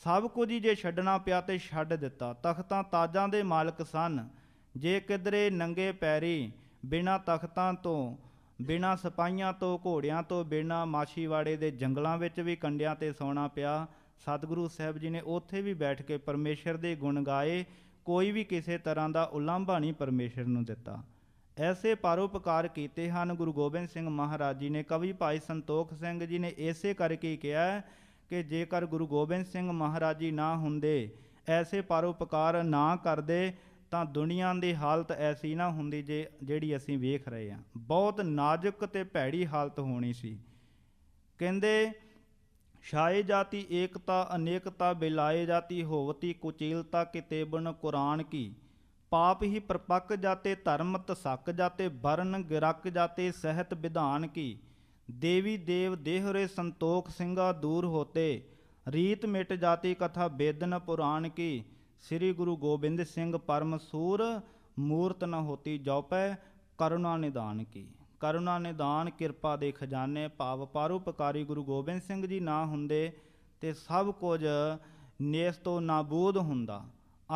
ਸਭ ਕੁਝ ਹੀ ਜੇ ਛੱਡਣਾ ਪਿਆ ਤੇ ਛੱਡ ਦਿੱਤਾ। ਤਖਤਾਂ ਤਾਜਾਂ ਦੇ ਮਾਲਕ ਸਨ। ਜੇ ਕਿਧਰੇ ਨੰਗੇ ਪੈਰੀ ਬਿਨਾ ਤਖਤਾਂ ਤੋਂ, ਬਿਨਾ ਸਿਪਾਹੀਆਂ ਤੋਂ, ਘੋੜਿਆਂ ਤੋਂ, ਬਿਨਾ ਮਾਛੀਵਾੜੇ ਦੇ ਜੰਗਲਾਂ ਵਿੱਚ ਵੀ ਕੰਡਿਆਂ ਤੇ ਸੌਣਾ ਪਿਆ। ਸਤਿਗੁਰੂ ਸਾਹਿਬ ਜੀ ਨੇ ਉੱਥੇ ਵੀ ਬੈਠ ਕੇ ਪਰਮੇਸ਼ਰ ਦੇ ਗੁਣ ਗਾਏ। ਕੋਈ ਵੀ ਕਿਸੇ ਤਰ੍ਹਾਂ ਦਾ ਉਲੰਭਾ ਨਹੀਂ ਪਰਮੇਸ਼ਰ ਨੂੰ ਦਿੱਤਾ। ਐਸੇ ਪਰਉਪਕਾਰ ਕੀਤੇ ਹਨ, ਗੁਰੂ ਗੋਬਿੰਦ ਸਿੰਘ ਮਹਾਰਾਜ ਜੀ ਨੇ। ਕਵੀ ਭਾਈ ਸੰਤੋਖ ਸਿੰਘ ਜੀ ਨੇ ਇਸੇ ਕਰਕੇ ਕਿਹਾ ਕਿ ਜੇਕਰ ਗੁਰੂ ਗੋਬਿੰਦ ਸਿੰਘ ਮਹਾਰਾਜ ਜੀ ਨਾ ਹੁੰਦੇ, ਐਸੇ ਪਰਉਪਕਾਰ ਨਾ ਕਰਦੇ ਤਾਂ ਦੁਨੀਆ ਦੀ ਹਾਲਤ ਐਸੀ ਨਾ ਹੁੰਦੀ ਜੇ ਜਿਹੜੀ ਅਸੀਂ ਵੇਖ ਰਹੇ ਹਾਂ। ਬਹੁਤ ਨਾਜ਼ੁਕ ਤੇ ਭੈੜੀ ਹਾਲਤ ਹੋਣੀ ਸੀ। ਕਹਿੰਦੇ, ਛਾਏ ਜਾਤੀ ਏਕਤਾ, ਅਨੇਕਤਾ ਬਿਲਾਏ ਜਾਤੀ ਹੋਵਤੀ ਕੁਚੀਲਤਾ ਕਿਤੇਬਨ ਕੁਰਾਨ ਕੀ। ਪਾਪ ਹੀ ਪਰਪੱਕ ਜਾਤੇ ਧਰਮ ਤਸਕ ਜਾਤੇ ਬਰਨ ਗਿਰਕ ਜਾਤੇ, ਸਹਿਤ ਵਿਧਾਨ ਕੀ। ਦੇਵੀ ਦੇਵ ਦੇਹਰੇ ਸੰਤੋਖ ਸਿੰਘਾ ਦੂਰ ਹੋਤੇ, ਰੀਤ ਮਿਟ ਜਾਤੀ ਕਥਾ ਬੇਦਨ ਪੁਰਾਣ ਕੀ। ਸ੍ਰੀ ਗੁਰੂ ਗੋਬਿੰਦ ਸਿੰਘ ਪਰਮ ਸੂਰ ਮੂਰਤ ਨ ਹੋਤੀ ਜਉਪੈ, ਕਰੁਣਾ ਨਿਦਾਨ ਕੀ। ਕਰੁਣਾ ਨਿਦਾਨ, ਕਿਰਪਾ ਦੇ ਖਜ਼ਾਨੇ, ਭਾਵ ਪਰਉਪਕਾਰੀ ਗੁਰੂ ਗੋਬਿੰਦ ਸਿੰਘ ਜੀ ਨਾ ਹੁੰਦੇ ਤੇ ਸਭ ਕੁਝ ਨੇਸ ਤੋਂ ਨਾਬੂਦ ਹੁੰਦਾ।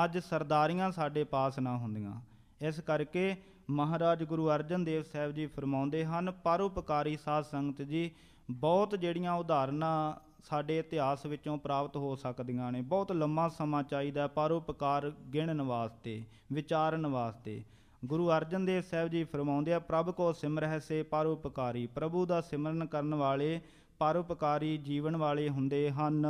ਅੱਜ ਸਰਦਾਰੀਆਂ ਸਾਡੇ ਪਾਸ ਨਾ ਹੁੰਦੀਆਂ। ਇਸ ਕਰਕੇ ਮਹਾਰਾਜ ਗੁਰੂ ਅਰਜਨ ਦੇਵ ਸਾਹਿਬ ਜੀ ਫਰਮਾਉਂਦੇ ਹਨ, ਪਰਉਪਕਾਰੀ ਸਾਧ ਸੰਗਤ ਜੀ, ਬਹੁਤ ਜਿਹੜੀਆਂ ਉਦਾਹਰਨਾਂ ਸਾਡੇ ਇਤਿਹਾਸ ਵਿੱਚੋਂ ਪ੍ਰਾਪਤ ਹੋ ਸਕਦੀਆਂ ਨੇ। ਬਹੁਤ ਲੰਮਾ ਸਮਾਂ ਚਾਹੀਦਾ ਪਰਉਪਕਾਰ ਗਿਣਨ ਵਾਸਤੇ, ਵਿਚਾਰਨ ਵਾਸਤੇ। ਗੁਰੂ ਅਰਜਨ ਦੇਵ ਸਾਹਿਬ ਜੀ ਫਰਮਾਉਂਦੇ ਆ, ਪ੍ਰਭ ਕੋ ਸਿਮਰਹਿ ਸੇ ਪਰਉਪਕਾਰੀ ਪ੍ਰਭੂ ਦਾ ਸਿਮਰਨ ਕਰਨ ਵਾਲੇ ਪਰਉਪਕਾਰੀ ਜੀਵਨ ਵਾਲੇ ਹੁੰਦੇ ਹਨ।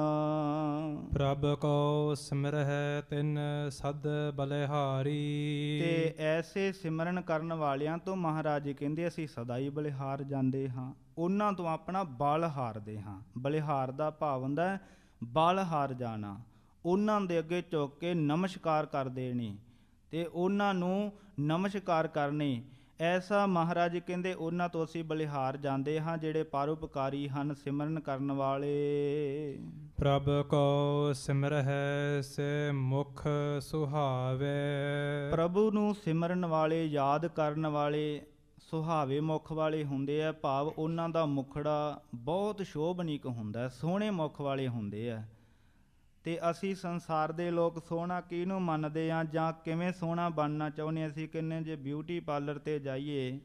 ਪ੍ਰਭ ਕੋ ਸਿਮਰਹਿ ਤਿਨ ਸਦ ਬਲਿਹਾਰੀ। ਤੇ ਐਸੇ ਸਿਮਰਨ ਕਰਨ ਵਾਲਿਆਂ ਤੋਂ ਮਹਾਰਾਜ ਕਹਿੰਦੇ ਅਸੀਂ ਸਦਾ ਹੀ ਬਲਿਹਾਰ ਜਾਂਦੇ ਹਾਂ। ਉਹਨਾਂ ਤੋਂ ਆਪਣਾ ਬਲ ਹਾਰਦੇ ਹਾਂ। ਬਲਿਹਾਰ ਦਾ ਭਾਵ ਹੁੰਦਾ ਹੈ ਬਲ ਹਾਰ ਜਾਣਾ। ਉਹਨਾਂ ਦੇ ਅੱਗੇ ਝੁੱਕ ਕੇ ਨਮਸਕਾਰ ਕਰ ਦੇਣੀ ਤੇ ਉਹਨਾਂ ਨੂੰ ਨਮਸਕਾਰ ਕਰਨੀ ਐਸਾ ਮਹਾਰਾਜ ਕਹਿੰਦੇ ਉਹਨਾਂ ਤੋਂ ਅਸੀਂ ਬਲਿਹਾਰ ਜਾਂਦੇ ਹਾਂ ਜਿਹੜੇ ਪਰਉਪਕਾਰੀ ਹਨ ਸਿਮਰਨ ਕਰਨ ਵਾਲੇ। ਪ੍ਰਭ ਕੋ ਸਿਮਰਹਿ ਸੇ ਮੁਖ ਸੁਹਾਵੇ। ਪ੍ਰਭੂ ਨੂੰ ਸਿਮਰਨ ਵਾਲੇ ਯਾਦ ਕਰਨ ਵਾਲੇ ਸੁਹਾਵੇ ਮੁਖ ਵਾਲੇ ਹੁੰਦੇ ਆ। ਭਾਵ ਉਹਨਾਂ ਦਾ ਮੁਖੜਾ ਬਹੁਤ ਸ਼ੋਭਨੀਕ ਹੁੰਦਾ ਸੋਹਣੇ ਮੁਖ ਵਾਲੇ ਹੁੰਦੇ ਆ। ਤੇ ਅਸੀਂ ਸੰਸਾਰ ਦੇ ਲੋਕ ਸੋਹਣਾ ਕਿਹਨੂੰ ਮੰਨਦੇ ਆ ਜਾਂ ਕਿਵੇਂ ਸੋਹਣਾ ਬਣਨਾ ਚਾਹੁੰਦੇ ਅਸੀਂ ਕਿੰਨੇ ਜੇ ਬਿਊਟੀ ਪਾਰਲਰ ਤੇ ਜਾਈਏ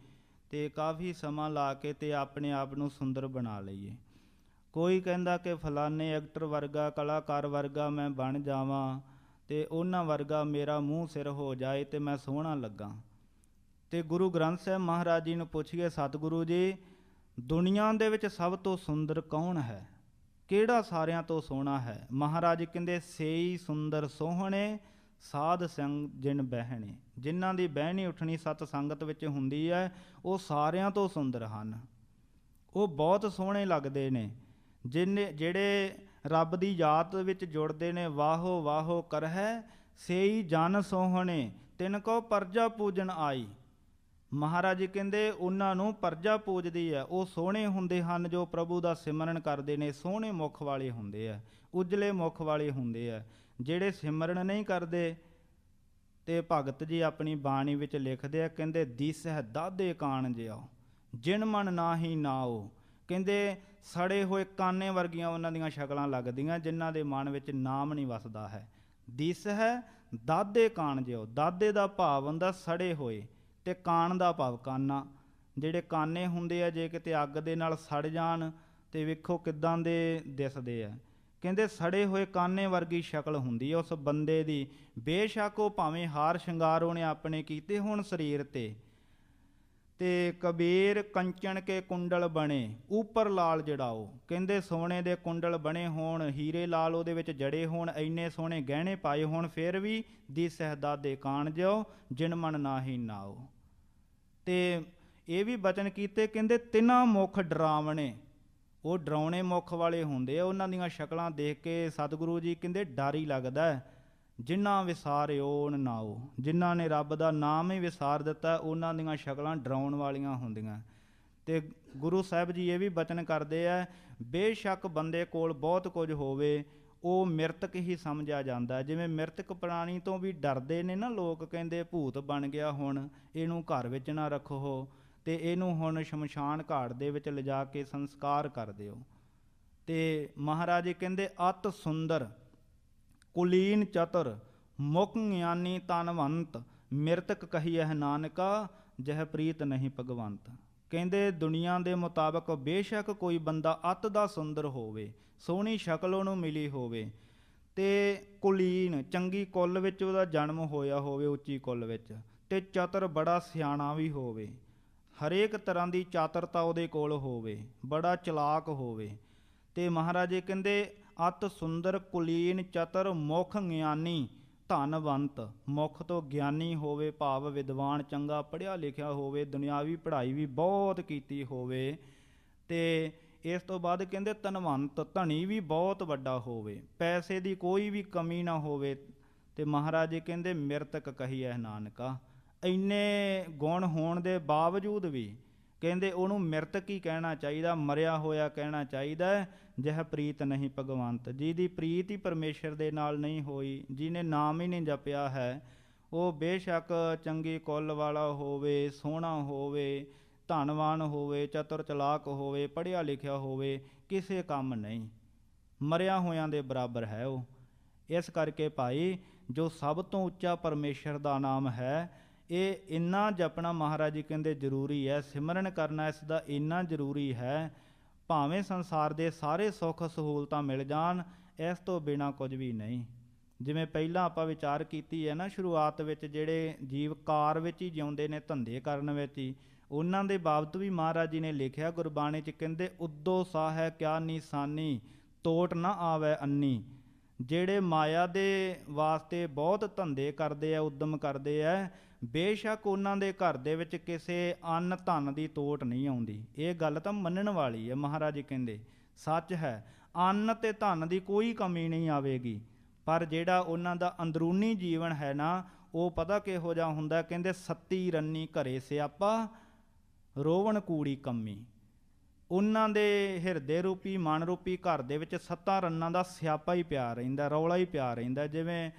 ਤੇ ਕਾਫੀ ਸਮਾਂ ਲਾ ਕੇ ਤੇ ਆਪਣੇ ਆਪ ਨੂੰ ਸੁੰਦਰ ਬਣਾ ਲਈਏ। ਕੋਈ ਕਹਿੰਦਾ ਕਿ ਫਲਾਣੇ ਐਕਟਰ ਵਰਗਾ, ਕਲਾਕਾਰ ਵਰਗਾ ਮੈਂ ਬਣ ਜਾਵਾਂ ਤੇ ਉਹਨਾਂ ਵਰਗਾ ਮੇਰਾ ਮੂੰਹ ਸਿਰ ਹੋ ਜਾਏ ਤੇ ਮੈਂ ਸੋਹਣਾ ਲੱਗਾ। ਤੇ ਗੁਰੂ ਗ੍ਰੰਥ ਸਾਹਿਬ ਮਹਾਰਾਜ ਜੀ ਨੂੰ ਪੁੱਛੀਏ, ਸਤਿਗੁਰੂ ਜੀ, ਦੁਨੀਆ ਦੇ ਵਿੱਚ ਸਭ ਤੋਂ ਸੁੰਦਰ ਕੌਣ ਹੈ? ਕਿਹੜਾ ਸਾਰਿਆਂ ਤੋਂ ਸੋਹਣਾ ਹੈ? ਮਹਾਰਾਜ ਕਹਿੰਦੇ, ਸੇਈ ਸੁੰਦਰ ਸੋਹਣੇ, ਸਾਧ ਸੰਗ ਜਿਨ ਬਹਿਣੇ। ਜਿਨ੍ਹਾਂ ਦੀ ਬਹਿਣੀ ਉੱਠਣੀ ਸਤ ਸੰਗਤ ਵਿੱਚ ਹੁੰਦੀ ਹੈ, ਉਹ ਸਾਰਿਆਂ ਤੋਂ ਸੁੰਦਰ ਹਨ। ਉਹ ਬਹੁਤ ਸੋਹਣੇ ਲੱਗਦੇ ਨੇ। ਜਿਨੇ, ਜਿਹੜੇ ਰੱਬ ਦੀ ਯਾਦ ਵਿੱਚ ਜੁੜਦੇ ਨੇ ਵਾਹੋ ਵਾਹੋ ਕਰਹਿ, ਸੇਈ ਜਨ ਸੋਹਣੇ, ਤਿਨ ਕੋ ਪਰਜਾ ਪੂਜਨ ਆਈ। ਮਹਾਰਾਜ ਜੀ ਕਹਿੰਦੇ, ਉਹਨਾਂ ਨੂੰ ਪਰਜਾ ਪੂਜਦੀ ਹੈ ਉਹ ਸੋਹਣੇ ਹੁੰਦੇ ਹਨ ਜੋ ਪ੍ਰਭੂ ਦਾ ਸਿਮਰਨ ਕਰਦੇ ਨੇ, ਸੋਹਣੇ ਮੁਖ ਵਾਲੇ ਹੁੰਦੇ ਆ, ਉਜਲੇ ਮੁਖ ਵਾਲੇ ਹੁੰਦੇ ਆ। ਜਿਹੜੇ ਸਿਮਰਨ ਨਹੀਂ ਕਰਦੇ, ਤੇ ਭਗਤ ਜੀ ਆਪਣੀ ਬਾਣੀ ਵਿੱਚ ਲਿਖਦੇ ਆ, ਕਹਿੰਦੇ ਦੀਸਹਿ ਦਾਦੇ ਕਾਣ ਜਿਓ ਜਿਨ ਮਨ ਨਾਹੀ ਨਾਓ ਕਹਿੰਦੇ, ਸੜੇ ਹੋਏ ਕਾਨੇ ਵਰਗੀਆਂ ਉਹਨਾਂ ਦੀਆਂ ਸ਼ਕਲਾਂ ਲੱਗਦੀਆਂ, ਜਿਨ੍ਹਾਂ ਦੇ ਮਨ ਵਿੱਚ ਨਾਮ ਨਹੀਂ ਵਸਦਾ ਹੈ। ਦਿਸ ਹੈ ਦਾਦੇ ਕਾਣ ਜਿਓ ਦਾਦੇ ਦਾ ਭਾਵ ਹੁੰਦਾ ਸੜੇ ਹੋਏ। ਤੇ ਕਾਣ ਦਾ ਭਾਵ ਕਾਨਾ। ਜਿਹੜੇ ਕਾਨੇ ਹੁੰਦੇ ਆ, ਜੇ ਕਿਤੇ ਅੱਗ ਦੇ ਨਾਲ ਸੜ ਜਾਣ ਤੇ ਵੇਖੋ ਕਿਦਾਂ ਦੇ ਦਿਸਦੇ ਆ। ਕਹਿੰਦੇ ਸੜੇ ਹੋਏ ਕਾਨੇ ਵਰਗੀ ਸ਼ਕਲ ਹੁੰਦੀ ਹੈ ਉਸ ਬੰਦੇ ਦੀ। ਬੇਸ਼ੱਕ ਉਹ ਭਾਵੇਂ ਹਾਰ ਸ਼ਿੰਗਾਰ ਉਹਨੇ ਆਪਣੇ ਕੀਤੇ ਹੋਣ ਸਰੀਰ ਤੇ। ਤੇ ਕਬੀਰ ਕੰਚਣ ਕੇ ਕੁੰਡਲ ਬਣੇ, ਉੱਪਰ ਲਾਲ ਜੜਾਓ। ਕਹਿੰਦੇ ਸੋਨੇ ਦੇ ਕੁੰਡਲ ਬਣੇ ਹੋਣ, ਹੀਰੇ ਲਾਲ ਉਹਦੇ ਵਿੱਚ ਜੜੇ ਹੋਣ ਐਨੇ ਸੋਹਣੇ ਗਹਿਣੇ ਪਾਏ ਹੋਣ, ਫਿਰ ਵੀ ਦੀ ਸਹਦਾਦੇ ਕਾਣ ਜਿਓ, ਜਿਨ ਮਨ ਨਾਹੀ ਨਾਓ। ਤੇ ਇਹ ਵੀ ਬਚਨ ਕੀਤੇ, ਕਹਿੰਦੇ ਤਿੰਨਾਂ ਮੁਖ ਡਰਾਵਣੇ, ਉਹ ਡਰਾਉਣੇ ਮੁਖ ਵਾਲੇ ਹੁੰਦੇ ਆ, ਉਹਨਾਂ ਦੀਆਂ ਸ਼ਕਲਾਂ ਦੇਖ ਕੇ ਸਤਿਗੁਰੂ ਜੀ ਕਹਿੰਦੇ ਡਰ ਹੀ ਲੱਗਦਾ ਹੈ ਜਿਨ੍ਹਾਂ ਵਿਸਾਰਿਓਨ ਨਾਓ ਜਿਨ੍ਹਾਂ ਨੇ ਰੱਬ ਦਾ ਨਾਮ ਹੀ ਵਿਸਾਰ ਦਿੱਤਾ, ਉਹਨਾਂ ਦੀਆਂ ਸ਼ਕਲਾਂ ਡਰਾਉਣ ਵਾਲੀਆਂ ਹੁੰਦੀਆਂ। ਤੇ ਗੁਰੂ ਸਾਹਿਬ ਜੀ ਇਹ ਵੀ ਬਚਨ ਕਰਦੇ ਆ, ਬੇਸ਼ੱਕ ਬੰਦੇ ਕੋਲ ਬਹੁਤ ਕੁਝ ਹੋਵੇ ਉਹ ਮਿਰਤਕ ਹੀ ਸਮਝਿਆ ਜਾਂਦਾ ਜਿਵੇਂ ਮਿਰਤਕ ਪ੍ਰਾਣੀ ਤੋਂ ਵੀ ਡਰਦੇ ਨੇ ਨਾ ਲੋਕ, ਕਹਿੰਦੇ ਭੂਤ ਬਣ ਗਿਆ ਹੁਣ, ਇਹਨੂੰ ਘਰ ਵਿੱਚ ਨਾ ਰੱਖੋ ਤੇ ਇਹਨੂੰ ਹੁਣ ਸ਼ਮਸ਼ਾਨ ਘਾਟ ਦੇ ਵਿੱਚ ਲਿਜਾ ਕੇ ਸੰਸਕਾਰ ਕਰ ਦਿਓ। ਤੇ ਮਹਾਰਾਜ ਕਹਿੰਦੇ, ਅਤ ਸੁੰਦਰ, ਕੁਲੀਨ ਚਤੁਰ ਮੁਖ ਗਿਆਨੀ ਤਨਵੰਤ, ਮਿਰਤਕ ਕਹੀਐ ਨਾਨਕਾ, ਜਹ ਪ੍ਰੀਤ ਨਹੀਂ ਭਗਵੰਤ। ਕਹਿੰਦੇ, ਦੁਨੀਆ ਦੇ ਮੁਤਾਬਕ ਬੇਸ਼ੱਕ ਕੋਈ ਬੰਦਾ ਅੱਤ ਦਾ ਸੁੰਦਰ ਹੋਵੇ, ਸੋਹਣੀ ਸ਼ਕਲ ਉਹਨੂੰ ਮਿਲੀ ਹੋਵੇ ਤੇ ਕੁਲੀਨ, ਚੰਗੀ ਕੁੱਲ ਵਿੱਚ ਉਹਦਾ ਜਨਮ ਹੋਇਆ ਹੋਵੇ ਉੱਚੀ ਕੁੱਲ ਵਿੱਚ ਤੇ ਚਤਰ ਬੜਾ ਸਿਆਣਾ ਵੀ ਹੋਵੇ। ਹਰੇਕ ਤਰ੍ਹਾਂ ਦੀ ਚਾਤਰਤਾ ਉਹਦੇ ਕੋਲ ਹੋਵੇ, ਬੜਾ ਚਲਾਕ ਹੋਵੇ। ਤੇ ਮਹਾਰਾਜੇ ਕਹਿੰਦੇ, ਅਤ ਸੁੰਦਰ, ਕੁਲੀਨ, ਚਤਰ, ਮੁਖ, ਗਿਆਨੀ ਧਨਵੰਤ, ਮੁਖ ਤੋਂ ਗਿਆਨੀ ਹੋਵੇ, ਭਾਵ ਵਿਦਵਾਨ, ਚੰਗਾ ਪੜ੍ਹਿਆ ਲਿਖਿਆ ਹੋਵੇ, ਦੁਨਿਆਵੀ ਪੜ੍ਹਾਈ ਵੀ ਬਹੁਤ ਕੀਤੀ ਹੋਵੇ, ਤੇ ਇਸ ਤੋਂ ਬਾਅਦ ਕਹਿੰਦੇ ਧਨਵੰਤ ਧਨੀ ਵੀ ਬਹੁਤ ਵੱਡਾ ਹੋਵੇ, ਪੈਸੇ ਦੀ ਕੋਈ ਵੀ ਕਮੀ ਨਾ ਹੋਵੇ, ਤੇ ਮਹਾਰਾਜ ਜੀ ਕਹਿੰਦੇ ਮਿਰਤਕ ਕਹੀਐ ਨਾਨਕਾ। ਇੰਨੇ ਗੁਣ ਹੋਣ ਦੇ ਬਾਵਜੂਦ ਵੀ ਕਹਿੰਦੇ ਉਹਨੂੰ ਮ੍ਰਿਤਕ ਹੀ ਕਹਿਣਾ ਚਾਹੀਦਾ, ਮਰਿਆ ਹੋਇਆ ਕਹਿਣਾ ਚਾਹੀਦਾ ਜਿਹ ਪ੍ਰੀਤ ਨਹੀਂ ਭਗਵੰਤ। ਜਿਹਦੀ ਪ੍ਰੀਤ ਹੀ ਪਰਮੇਸ਼ਰ ਦੇ ਨਾਲ ਨਹੀਂ ਹੋਈ, ਜਿਹਨੇ ਨਾਮ ਹੀ ਨਹੀਂ ਜਪਿਆ ਹੈ, ਉਹ ਬੇਸ਼ੱਕ ਚੰਗੀ ਕੁੱਲ ਵਾਲਾ ਹੋਵੇ, ਸੋਹਣਾ ਹੋਵੇ, ਧਨਵਾਨ ਹੋਵੇ, ਚਤੁਰ ਚਲਾਕ ਹੋਵੇ, ਪੜ੍ਹਿਆ ਲਿਖਿਆ ਹੋਵੇ, ਕਿਸੇ ਕੰਮ ਨਹੀਂ। ਮਰਿਆ ਹੋਇਆਂ ਦੇ ਬਰਾਬਰ ਹੈ ਉਹ। ਇਸ ਕਰਕੇ ਭਾਈ, ਜੋ ਸਭ ਤੋਂ ਉੱਚਾ ਪਰਮੇਸ਼ਰ ਦਾ ਨਾਮ ਹੈ, ਇਹ ਇੰਨਾ ਜਪਣਾ ਮਹਾਰਾਜ ਜੀ ਕਹਿੰਦੇ ਜ਼ਰੂਰੀ ਹੈ, ਸਿਮਰਨ ਕਰਨਾ ਇਸ ਦਾ ਇੰਨਾ ਜ਼ਰੂਰੀ ਹੈ ਭਾਵੇਂ ਸੰਸਾਰ ਦੇ ਸਾਰੇ ਸੁੱਖ ਸਹੂਲਤਾਂ ਮਿਲ ਜਾਣ, ਇਸ ਤੋਂ ਬਿਨਾ ਕੁਝ ਵੀ ਨਹੀਂ। ਜਿਵੇਂ ਪਹਿਲਾਂ ਆਪਾਂ ਵਿਚਾਰ ਕੀਤੀ ਹੈ ਨਾ, ਸ਼ੁਰੂਆਤ ਵਿੱਚ ਜਿਹੜੇ ਜੀਵ ਕਾਰ ਵਿੱਚ ਹੀ ਜਿਉਂਦੇ ਨੇ, ਧੰਦੇ ਕਰਨ ਵਿੱਚ ਹੀ, ਉਹਨਾਂ ਦੇ ਬਾਬਤ ਵੀ ਮਹਾਰਾਜ ਜੀ ਨੇ ਲਿਖਿਆ, ਗੁਰਬਾਣੀ ਚ ਕਹਿੰਦੇ, ਉਦੋ ਸਾਹੈ ਕਿਆ ਨਿਸ਼ਾਨੀ, ਤੋਟ ਨਾ ਆਵੇ ਅੰਨੀ। ਜਿਹੜੇ ਮਾਇਆ ਦੇ ਵਾਸਤੇ ਬਹੁਤ ਧੰਦੇ ਕਰਦੇ ਆ, ਉਦਮ ਕਰਦੇ ਆ ਬੇਸ਼ੱਕ ਉਹਨਾਂ ਦੇ ਘਰ ਦੇ ਵਿੱਚ ਕਿਸੇ ਅੰਨ ਧਨ ਦੀ ਤੋਟ ਨਹੀਂ ਆਉਂਦੀ। ਇਹ ਗੱਲ ਤਾਂ ਮੰਨਣ ਵਾਲੀ ਹੈ, ਮਹਾਰਾਜ ਕਹਿੰਦੇ, ਸੱਚ ਹੈ, ਅੰਨ ਤੇ ਧਨ ਦੀ ਕੋਈ ਕਮੀ ਨਹੀਂ ਆਵੇਗੀ। ਪਰ ਜਿਹੜਾ ਉਹਨਾਂ ਦਾ ਅੰਦਰੂਨੀ ਜੀਵਨ ਹੈ ਨਾ, ਉਹ ਪਤਾ ਕਿਹੋ ਜਿਹਾ ਹੁੰਦਾ ਕਹਿੰਦੇ, ਸੱਤੀ ਰੰਨੀ ਘਰੇ ਸਿਆਪਾ, ਰੋਵਣ ਕੂੜੀ ਕੰਮੀ। ਉਹਨਾਂ ਦੇ ਹਿਰਦੇ ਰੂਪੀ, ਮਨ ਰੂਪੀ ਘਰ ਦੇ ਵਿੱਚ ਸੱਤਾਂ ਰੰਨਾਂ ਦਾ ਸਿਆਪਾ ਹੀ ਪਿਆ ਰਹਿੰਦਾ, ਰੌਲਾ ਹੀ ਪਿਆ ਰਹਿੰਦਾ। ਜਿਵੇਂ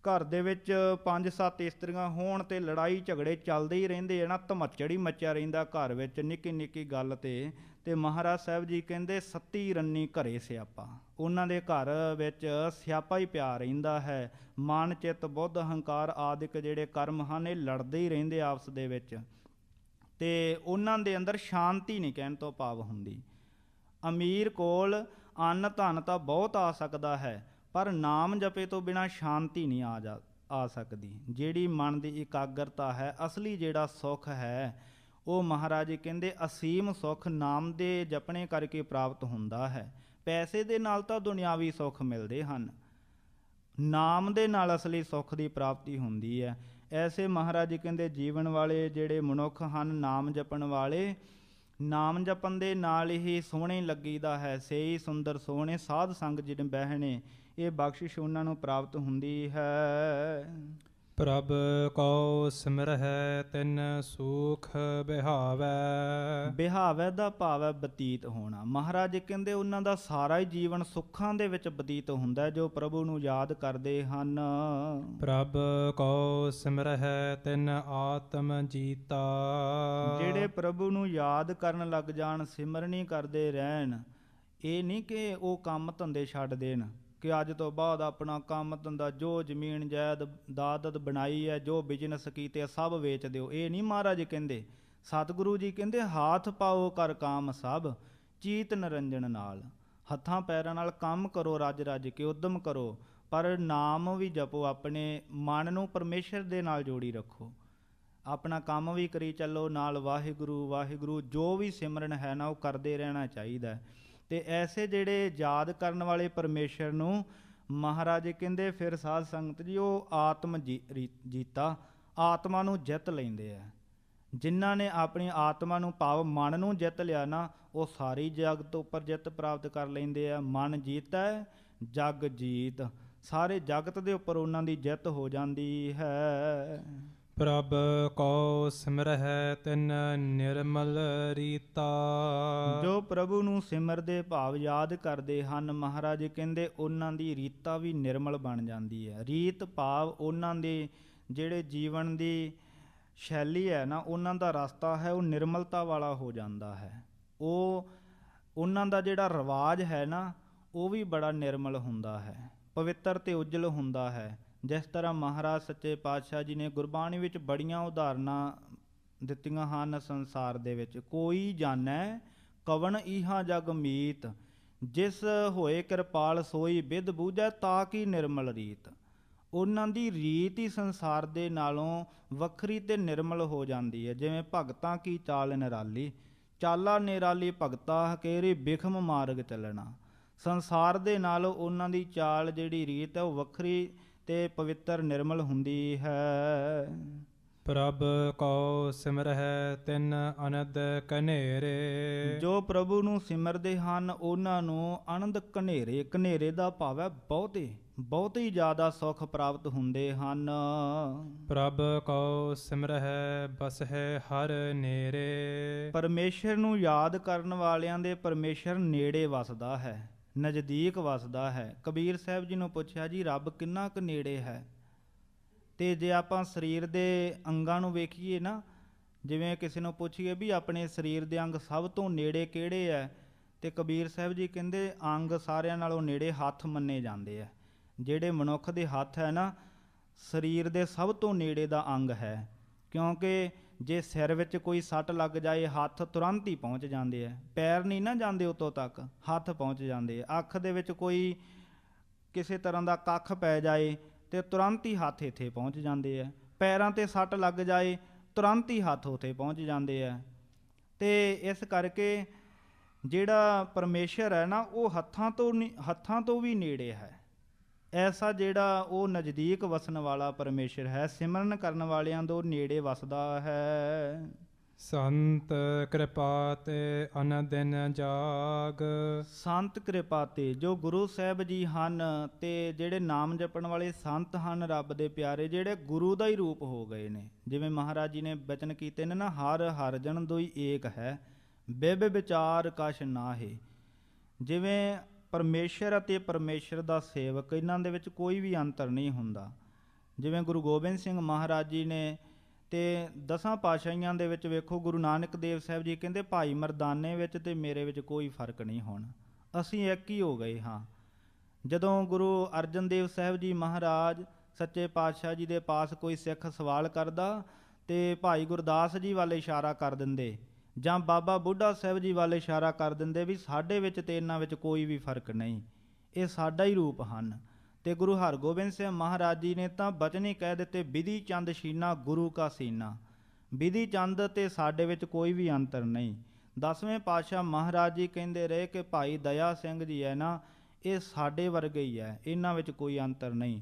ਘਰ ਦੇ ਵਿੱਚ ਪੰਜ ਸੱਤ ਇਸਤਰੀਆਂ ਹੋਣ ਤੇ ਲੜਾਈ ਝਗੜੇ ਚੱਲਦੇ ਹੀ ਰਹਿੰਦੇ ਆ, ਨਾ ਧਮੱਚੜ ਹੀ ਮੱਚਿਆ ਰਹਿੰਦਾ ਘਰ ਵਿੱਚ, ਨਿੱਕੀ ਨਿੱਕੀ ਗੱਲ ਤੇ। ਤੇ ਮਹਾਰਾਜ ਸਾਹਿਬ ਜੀ ਕਹਿੰਦੇ, ਸੱਤੀ ਰੰਨੀ ਘਰੇ ਸਿਆਪਾ। ਉਹਨਾਂ ਦੇ ਘਰ ਵਿੱਚ ਸਿਆਪਾ ਹੀ ਪਿਆ ਰਹਿੰਦਾ ਹੈ। ਮਨ, ਚਿੱਤ, ਬੁੱਧ, ਹੰਕਾਰ ਆਦਿਕ ਜਿਹੜੇ ਕਰਮ ਹਨ, ਇਹ ਲੜਦੇ ਹੀ ਰਹਿੰਦੇ ਆਪਸ ਦੇ ਵਿੱਚ। ਤੇ ਉਹਨਾਂ ਦੇ ਅੰਦਰ ਸ਼ਾਂਤੀ ਨਹੀਂ ਕਹਿਣ ਤੋਂ ਭਾਵ ਹੁੰਦੀ। ਅਮੀਰ ਕੋਲ ਅੰਨ ਧਨ ਤਾਂ ਬਹੁਤ ਆ ਸਕਦਾ ਹੈ ਪਰ ਨਾਮ ਜਪੇ ਤੋਂ ਬਿਨਾ ਸ਼ਾਂਤੀ ਨਹੀਂ ਆ ਜਾ, ਆ ਸਕਦੀ। ਜਿਹੜੀ ਮਨ ਦੀ ਇਕਾਗਰਤਾ ਹੈ, ਅਸਲੀ ਜਿਹੜਾ ਸੁੱਖ ਹੈ, ਉਹ ਮਹਾਰਾਜ ਕਹਿੰਦੇ ਅਸੀਮ ਸੁੱਖ ਨਾਮ ਦੇ ਜਪਣੇ ਕਰਕੇ ਪ੍ਰਾਪਤ ਹੁੰਦਾ ਹੈ। ਪੈਸੇ ਦੇ ਨਾਲ ਤਾਂ ਦੁਨਿਆਵੀ ਸੁੱਖ ਮਿਲਦੇ ਹਨ। ਨਾਮ ਦੇ ਨਾਲ ਅਸਲੀ ਸੁੱਖ ਦੀ ਪ੍ਰਾਪਤੀ ਹੁੰਦੀ ਹੈ। ਐਸੇ ਮਹਾਰਾਜ ਜੀ ਕਹਿੰਦੇ ਜੀਵਨ ਵਾਲੇ ਜਿਹੜੇ ਮਨੁੱਖ ਹਨ, ਨਾਮ ਜਪਣ ਵਾਲੇ, ਨਾਮ ਜਪਣ ਦੇ ਨਾਲ ਹੀ ਸੋਹਣੇ ਲੱਗੀਦਾ ਹੈ। ਸੇਈ ਸੁੰਦਰ ਸੋਹਣੇ ਸਾਧ ਸੰਗ ਜਿਨ ਬਹਿਣੇ ਇਹ ਬਖਸ਼ਿਸ਼ ਉਹਨਾਂ ਨੂੰ ਪ੍ਰਾਪਤ ਹੁੰਦੀ ਹੈ। ਪ੍ਰਭ ਕਉ ਸਿਮਰਹਿ ਤਿਨ ਸੂਖ ਬਿਹਾਵੈ। ਬਿਹਾਵੇ ਦਾ ਭਾਵ ਹੈ ਬਤੀਤ ਹੋਣਾ। ਮਹਾਰਾਜ ਕਹਿੰਦੇ ਉਹਨਾਂ ਦਾ ਸਾਰਾ ਹੀ ਜੀਵਨ ਸੁੱਖਾਂ ਦੇ ਵਿੱਚ ਬਤੀਤ ਹੁੰਦਾ ਹੈ ਜੋ ਪ੍ਰਭੂ ਨੂੰ ਯਾਦ ਕਰਦੇ ਹਨ। ਪ੍ਰਭ ਕਉ ਸਿਮਰਹਿ ਤਿਨ ਆਤਮ ਜੀਤਾ। ਜਿਹੜੇ ਪ੍ਰਭੂ ਨੂੰ ਯਾਦ ਕਰਨ ਲੱਗ ਜਾਣ ਸਿਮਰਨੀ ਕਰਦੇ ਰਹਿਣ ਇਹ ਨਹੀਂ ਕਿ ਉਹ ਕੰਮ ਧੰਦੇ ਛੱਡ ਦੇਣ। ਕਿ ਅੱਜ ਤੋਂ ਬਾਅਦ ਆਪਣਾ ਕੰਮ ਧੰਦਾ ਜੋ ਜ਼ਮੀਨ ਜਾਇਦ ਦਾਦਤ ਬਣਾਈ ਹੈ ਜੋ ਬਿਜ਼ਨਸ ਕੀਤੇ ਆ, ਸਭ ਵੇਚ ਦਿਓ। ਇਹ ਨਹੀਂ ਮਹਾਰਾਜ ਕਹਿੰਦੇ। ਸਤਿਗੁਰੂ ਜੀ ਕਹਿੰਦੇ ਹਾਥ ਪਾਓ ਕਰ ਕਾਮ ਸਭ ਚੀਤ ਨਰੰਜਨ ਨਾਲ। ਹੱਥਾਂ ਪੈਰਾਂ ਨਾਲ ਕੰਮ ਕਰੋ ਰੱਜ ਰੱਜ ਕੇ ਉਦਮ ਕਰੋ ਪਰ ਨਾਮ ਵੀ ਜਪੋ ਆਪਣੇ ਮਨ ਨੂੰ ਪਰਮੇਸ਼ਰ ਦੇ ਨਾਲ ਜੋੜੀ ਰੱਖੋ। ਆਪਣਾ ਕੰਮ ਵੀ ਕਰੀ ਚੱਲੋ ਨਾਲ ਵਾਹਿਗੁਰੂ ਵਾਹਿਗੁਰੂ ਜੋ ਵੀ ਸਿਮਰਨ ਹੈ ਨਾ ਉਹ ਕਰਦੇ ਰਹਿਣਾ ਚਾਹੀਦਾ ਹੈ। ਤੇ ਐਸੇ ਜਿਹੜੇ ਯਾਦ ਕਰਨ ਵਾਲੇ ਪਰਮੇਸ਼ਰ ਨੂੰ ਮਹਾਰਾਜ ਕਹਿੰਦੇ, ਫਿਰ ਸਾਧ ਸੰਗਤ ਜੀ, ਉਹ ਆਤਮ ਜੀ- ਜੀਤਾ, ਆਤਮਾ ਨੂੰ ਜਿੱਤ ਲੈਂਦੇ ਆ। ਜਿਨ੍ਹਾਂ ਨੇ ਆਪਣੀ ਆਤਮਾ ਨੂੰ ਭਾਵ ਮਨ ਨੂੰ ਜਿੱਤ ਲਿਆ ਨਾ, ਉਹ ਸਾਰੀ ਜਗਤ ਉੱਪਰ ਜਿੱਤ ਪ੍ਰਾਪਤ ਕਰ ਲੈਂਦੇ ਆ। ਮਨ ਜੀਤਾ ਹੈ, ਜਗ ਜੀਤ। ਸਾਰੇ ਜਗਤ ਦੇ ਉੱਪਰ ਉਹਨਾਂ ਦੀ ਜਿੱਤ ਹੋ ਜਾਂਦੀ ਹੈ। ਪ੍ਰਭ ਕਉ ਸਿਮਰਹਿ ਤਿਨ ਨਿਰਮਲ ਰੀਤਾ। ਜੋ ਪ੍ਰਭੂ ਨੂੰ ਸਿਮਰਦੇ ਭਾਵ ਯਾਦ ਕਰਦੇ ਹਨ, ਮਹਾਰਾਜ ਕਹਿੰਦੇ ਉਹਨਾਂ ਦੀ ਰੀਤਾ ਵੀ ਨਿਰਮਲ ਬਣ ਜਾਂਦੀ ਹੈ। ਰੀਤ ਭਾਵ ਉਹਨਾਂ ਦੇ ਜਿਹੜੇ ਜੀਵਨ ਦੀ ਸ਼ੈਲੀ ਹੈ ਨਾ, ਉਹਨਾਂ ਦਾ ਰਸਤਾ ਹੈ, ਉਹ ਨਿਰਮਲਤਾ ਵਾਲਾ ਹੋ ਜਾਂਦਾ ਹੈ। ਉਹ ਉਹਨਾਂ ਦਾ ਜਿਹੜਾ ਰਿਵਾਜ ਹੈ ਨਾ, ਉਹ ਵੀ ਬੜਾ ਨਿਰਮਲ ਹੁੰਦਾ ਹੈ, ਪਵਿੱਤਰ ਤੇ ਉਜਲ ਹੁੰਦਾ ਹੈ। ਜਿਸ ਤਰ੍ਹਾਂ ਮਹਾਰਾਜ ਸੱਚੇ ਪਾਤਸ਼ਾਹ ਜੀ ਨੇ ਗੁਰਬਾਣੀ ਵਿੱਚ ਬੜੀਆਂ ਉਦਾਹਰਨਾਂ ਦਿੱਤੀਆਂ ਹਨ ਸੰਸਾਰ ਦੇ ਵਿੱਚ, ਕੋਈ ਜਾਣੈ ਕਵਣ ਇਹਾ ਜਗ ਮੀਤ, ਜਿਸ ਹੋਏ ਕਿਰਪਾਲ ਸੋਈ ਬਿਦ ਬੂਝੈ ਤਾ ਕੀ ਨਿਰਮਲ ਰੀਤ। ਉਹਨਾਂ ਦੀ ਰੀਤ ਹੀ ਸੰਸਾਰ ਦੇ ਨਾਲੋਂ ਵੱਖਰੀ ਤੇ ਨਿਰਮਲ ਹੋ ਜਾਂਦੀ ਹੈ, ਜਿਵੇਂ ਭਗਤਾਂ ਕੀ ਚਾਲ ਨਿਰਾਲੀ, ਚਾਲਾ ਨਿਰਾਲੀ ਭਗਤਾ ਹਕੇਰੀ ਬਿਖਮ ਮਾਰਗ ਚੱਲਣਾ। ਸੰਸਾਰ ਦੇ ਨਾਲੋਂ ਉਹਨਾਂ ਦੀ ਚਾਲ ਜਿਹੜੀ ਰੀਤ ਹੈ ਉਹ ਵੱਖਰੀ ਤੇ ਪਵਿੱਤਰ ਨਿਰਮਲ ਹੁੰਦੀ ਹੈ। ਪ੍ਰਭ ਕੋ ਸਿਮਰਹਿ ਤਿਨ ਅਨੰਦ ਕਨੇਰੇ। ਜੋ ਪ੍ਰਭੂ ਨੂੰ ਸਿਮਰਦੇ ਹਨ ਉਹਨਾਂ ਨੂੰ ਆਨੰਦ ਕਨੇਰੇ। ਕਨੇਰੇ ਦਾ ਭਾਵ ਹੈ ਬਹੁਤੇ ਬਹੁਤ ਹੀ ਜ਼ਿਆਦਾ ਸੁੱਖ ਪ੍ਰਾਪਤ ਹੁੰਦੇ ਹਨ। ਪ੍ਰਭ ਕੋ ਸਿਮਰਹਿ ਬਸਹਿ ਹਰ ਨੇਰੇ। ਪਰਮੇਸ਼ਰ ਨੂੰ ਯਾਦ ਕਰਨ ਵਾਲਿਆਂ ਦੇ ਪਰਮੇਸ਼ਰ ਨੇੜੇ ਵਸਦਾ ਹੈ। ਨਜ਼ਦੀਕ ਵਸਦਾ ਹੈ। ਕਬੀਰ ਸਾਹਿਬ ਜੀ ਨੂੰ ਪੁੱਛਿਆ, ਜੀ, ਰੱਬ ਕਿੰਨਾ ਕੁ ਨੇੜੇ ਹੈ? ਤੇ ਜੇ ਆਪਾਂ ਸਰੀਰ ਦੇ ਅੰਗਾਂ ਨੂੰ ਵੇਖੀਏ ਨਾ, ਜਿਵੇਂ ਕਿਸੇ ਨੂੰ ਪੁੱਛੀਏ ਵੀ ਆਪਣੇ ਸਰੀਰ ਦੇ ਅੰਗ ਸਭ ਤੋਂ ਨੇੜੇ ਕਿਹੜੇ ਐ, ਤੇ ਕਬੀਰ ਸਾਹਿਬ ਜੀ ਕਹਿੰਦੇ, ਅੰਗ ਸਾਰਿਆਂ ਨਾਲੋਂ ਨੇੜੇ ਹੱਥ ਮੰਨੇ ਜਾਂਦੇ ਆ ਜਿਹੜੇ ਮਨੁੱਖ ਦੇ ਹੱਥ ਹੈ ਨਾ, ਸਰੀਰ ਦੇ ਸਭ ਤੋਂ ਨੇੜੇ ਦਾ ਅੰਗ ਹੈ। ਕਿਉਂਕਿ ਜੇ ਸਿਰ ਵਿੱਚ ਕੋਈ ਸੱਟ ਲੱਗ ਜਾਏ, ਹੱਥ ਤੁਰੰਤ ਹੀ ਪਹੁੰਚ ਜਾਂਦੇ ਆ। ਪੈਰ ਨਹੀਂ ਨਾ ਜਾਂਦੇ ਉਤੋਂ ਤੱਕ, ਹੱਥ ਪਹੁੰਚ ਜਾਂਦੇ ਆ। ਅੱਖ ਦੇ ਵਿੱਚ ਕੋਈ ਕਿਸੇ ਤਰ੍ਹਾਂ ਦਾ ਕੱਖ ਪੈ ਜਾਏ ਤੇ ਤੁਰੰਤ ਹੀ ਹੱਥ ਇੱਥੇ ਪਹੁੰਚ ਜਾਂਦੇ ਆ। ਪੈਰਾਂ ਤੇ ਸੱਟ ਲੱਗ ਜਾਏ, ਤੁਰੰਤ ਹੀ ਹੱਥ ਉੱਥੇ ਪਹੁੰਚ ਜਾਂਦੇ ਆ। ਤੇ ਇਸ ਕਰਕੇ ਜਿਹੜਾ ਪਰਮੇਸ਼ਰ ਹੈ ਨਾ, ਉਹ ਹੱਥਾਂ ਤੋਂ ਨਹੀਂ- ਹੱਥਾਂ ਤੋਂ ਵੀ ਨੇੜੇ ਹੈ। ਐਸਾ ਜਿਹੜਾ ਉਹ ਨਜ਼ਦੀਕ ਵਸਣ ਵਾਲਾ ਪਰਮੇਸ਼ਰ ਹੈ ਸਿਮਰਨ ਕਰਨ ਵਾਲਿਆਂ ਤੋਂ ਨੇੜੇ ਵਸਦਾ ਹੈ। ਸੰਤ ਕਿਰਪਾ ਤੇ ਅਨਦਿਨ ਜਾਗ। ਸੰਤ ਕਿਰਪਾ ਤੇ ਜੋ ਗੁਰੂ ਸਾਹਿਬ ਜੀ ਹਨ ਤੇ ਜਿਹੜੇ ਨਾਮ ਜਪਣ ਵਾਲੇ ਸੰਤ ਹਨ ਰੱਬ ਦੇ ਪਿਆਰੇ ਜਿਹੜੇ ਗੁਰੂ ਦਾ ਹੀ ਰੂਪ ਹੋ ਗਏ ਨੇ। ਜਿਵੇਂ ਮਹਾਰਾਜ ਜੀ ਨੇ ਬਚਨ ਕੀਤੇ ਨੇ ਨਾ ਹਰ ਹਰ ਜਨ ਦੋਈ ਏਕ ਹੈ ਬਿਬ ਵਿਚਾਰ ਕਛ ਨਾਹੀ। ਜਿਵੇਂ ਪਰਮੇਸ਼ਰ ਅਤੇ ਪਰਮੇਸ਼ਰ ਦਾ ਸੇਵਕ, ਇਹਨਾਂ ਦੇ ਵਿੱਚ ਕੋਈ ਵੀ ਅੰਤਰ ਨਹੀਂ ਹੁੰਦਾ। ਜਿਵੇਂ ਗੁਰੂ ਗੋਬਿੰਦ ਸਿੰਘ ਮਹਾਰਾਜ ਜੀ ਨੇ ਤੇ ਦਸਾਂ ਪਾਤਸ਼ਾਹੀਆਂ ਦੇ ਵਿੱਚ ਵੇਖੋ, ਗੁਰੂ ਨਾਨਕ ਦੇਵ ਸਾਹਿਬ ਜੀ ਕਹਿੰਦੇ, ਭਾਈ ਮਰਦਾਨੇ ਵਿੱਚ ਤੇ ਮੇਰੇ ਵਿੱਚ ਕੋਈ ਫ਼ਰਕ ਨਹੀਂ ਹੋਣਾ। ਅਸੀਂ ਇੱਕ ਹੀ ਹੋ ਗਏ ਹਾਂ। ਜਦੋਂ ਗੁਰੂ ਅਰਜਨ ਦੇਵ ਸਾਹਿਬ ਜੀ ਮਹਾਰਾਜ ਸੱਚੇ ਪਾਤਸ਼ਾਹ ਜੀ ਦੇ ਪਾਸ ਕੋਈ ਸਿੱਖ ਸਵਾਲ ਕਰਦਾ ਤੇ ਭਾਈ ਗੁਰਦਾਸ ਜੀ ਵੱਲ ਇਸ਼ਾਰਾ ਕਰ ਦਿੰਦੇ ਜਾਂ ਬਾਬਾ ਬੁੱਢਾ ਸਾਹਿਬ ਜੀ ਵੱਲ ਇਸ਼ਾਰਾ ਕਰ ਦਿੰਦੇ ਵੀ ਸਾਡੇ ਵਿੱਚ ਤੇ ਇਹਨਾਂ ਵਿੱਚ ਕੋਈ ਵੀ ਫ਼ਰਕ ਨਹੀਂ। ਇਹ ਸਾਡਾ ਹੀ ਰੂਪ ਹਨ। ਤੇ ਗੁਰੂ ਹਰਗੋਬਿੰਦ ਸਿੰਘ ਮਹਾਰਾਜ ਜੀ ਨੇ ਤਾਂ ਬਚਨੀ ਕਹਿ ਦਿੱਤੇ, ਵਿਧੀ ਚੰਦ ਸ਼ੀਨਾ ਗੁਰੂ ਕਾ ਸੀਨਾ। ਵਿਧੀ ਚੰਦ ਤੇ ਸਾਡੇ ਵਿੱਚ ਕੋਈ ਵੀ ਅੰਤਰ ਨਹੀਂ। ਦਸਵੇਂ ਪਾਤਸ਼ਾਹ ਮਹਾਰਾਜ ਜੀ ਕਹਿੰਦੇ ਰਹੇ ਕਿ ਭਾਈ ਦਇਆ ਸਿੰਘ ਜੀ ਹੈ ਨਾ, ਇਹ ਸਾਡੇ ਵਰਗੇ ਹੀ ਹੈ, ਇਹਨਾਂ ਵਿੱਚ ਕੋਈ ਅੰਤਰ ਨਹੀਂ।